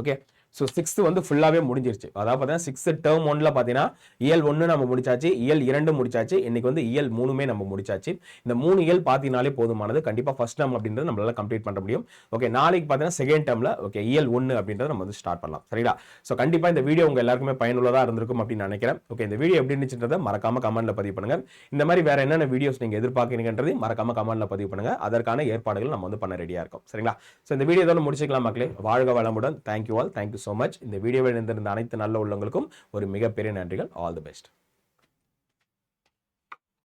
ஓகே ஸோ சிக்ஸ்த்து வந்து ஃபுல்லாகவே முடிஞ்சிருச்சு. அதாவது பார்த்தீங்கன்னா சிக்ஸ்த்து டேர்ம் ஒன்ல பார்த்தீங்கன்னா இயல் ஒன்று நம்ம முடிச்சாச்சு இயல் இரண்டு முடிச்சாச்சு இன்னைக்கு வந்து இயல் மூணுமே நம்ம முடிச்சாச்சு. இந்த மூணு இயல் பார்த்தீங்கனாலே போதுமானது. கண்டிப்பாக ஃபர்ஸ்ட் டேர்ம் அப்படின்றது நம்மளால கம்ப்ளீட் பண்ண முடியும். ஓகே நாளைக்கு பார்த்தீங்கன்னா செகண்ட் டேர்மில் ஓகே இயல் ஒன்று அப்படின்றத நம்ம வந்து ஸ்டார்ட் பண்ணலாம். சரிங்களா? ஸோ கண்டிப்பாக இந்த வீடியோ உங்கள் எல்லாருக்குமே பயனுள்ளதாக இருந்திருக்கும் அப்படின்னு நினைக்கிறேன். ஓகே இந்த வீடியோ எப்படி இருந்துச்சுன்றதை மறக்காம கமெண்ட்ல பதிவு பண்ணுங்க. இந்த மாதிரி வேற என்னென்ன வீடியோஸ் நீங்கள் எதிர்பார்க்குறீங்கன்றதை மறக்காம கமெண்ட்ல பதிவு பண்ணுங்க. அதற்கான ஏற்பாடுகள் நம்ம வந்து பண்ண ரெடியாக இருக்கும். சரிங்களா? ஸோ இந்த வீடியோ இதோட முடிச்சுக்கலாம் மக்களே. வாழ்க வளமுடன். Thank you all thank you so much இந்த வீடியோவில் இருந்திருந்த அனைத்து நல்ல உள்ளவங்களுக்கும் ஒரு மிகப்பெரிய நன்றிகள். All the best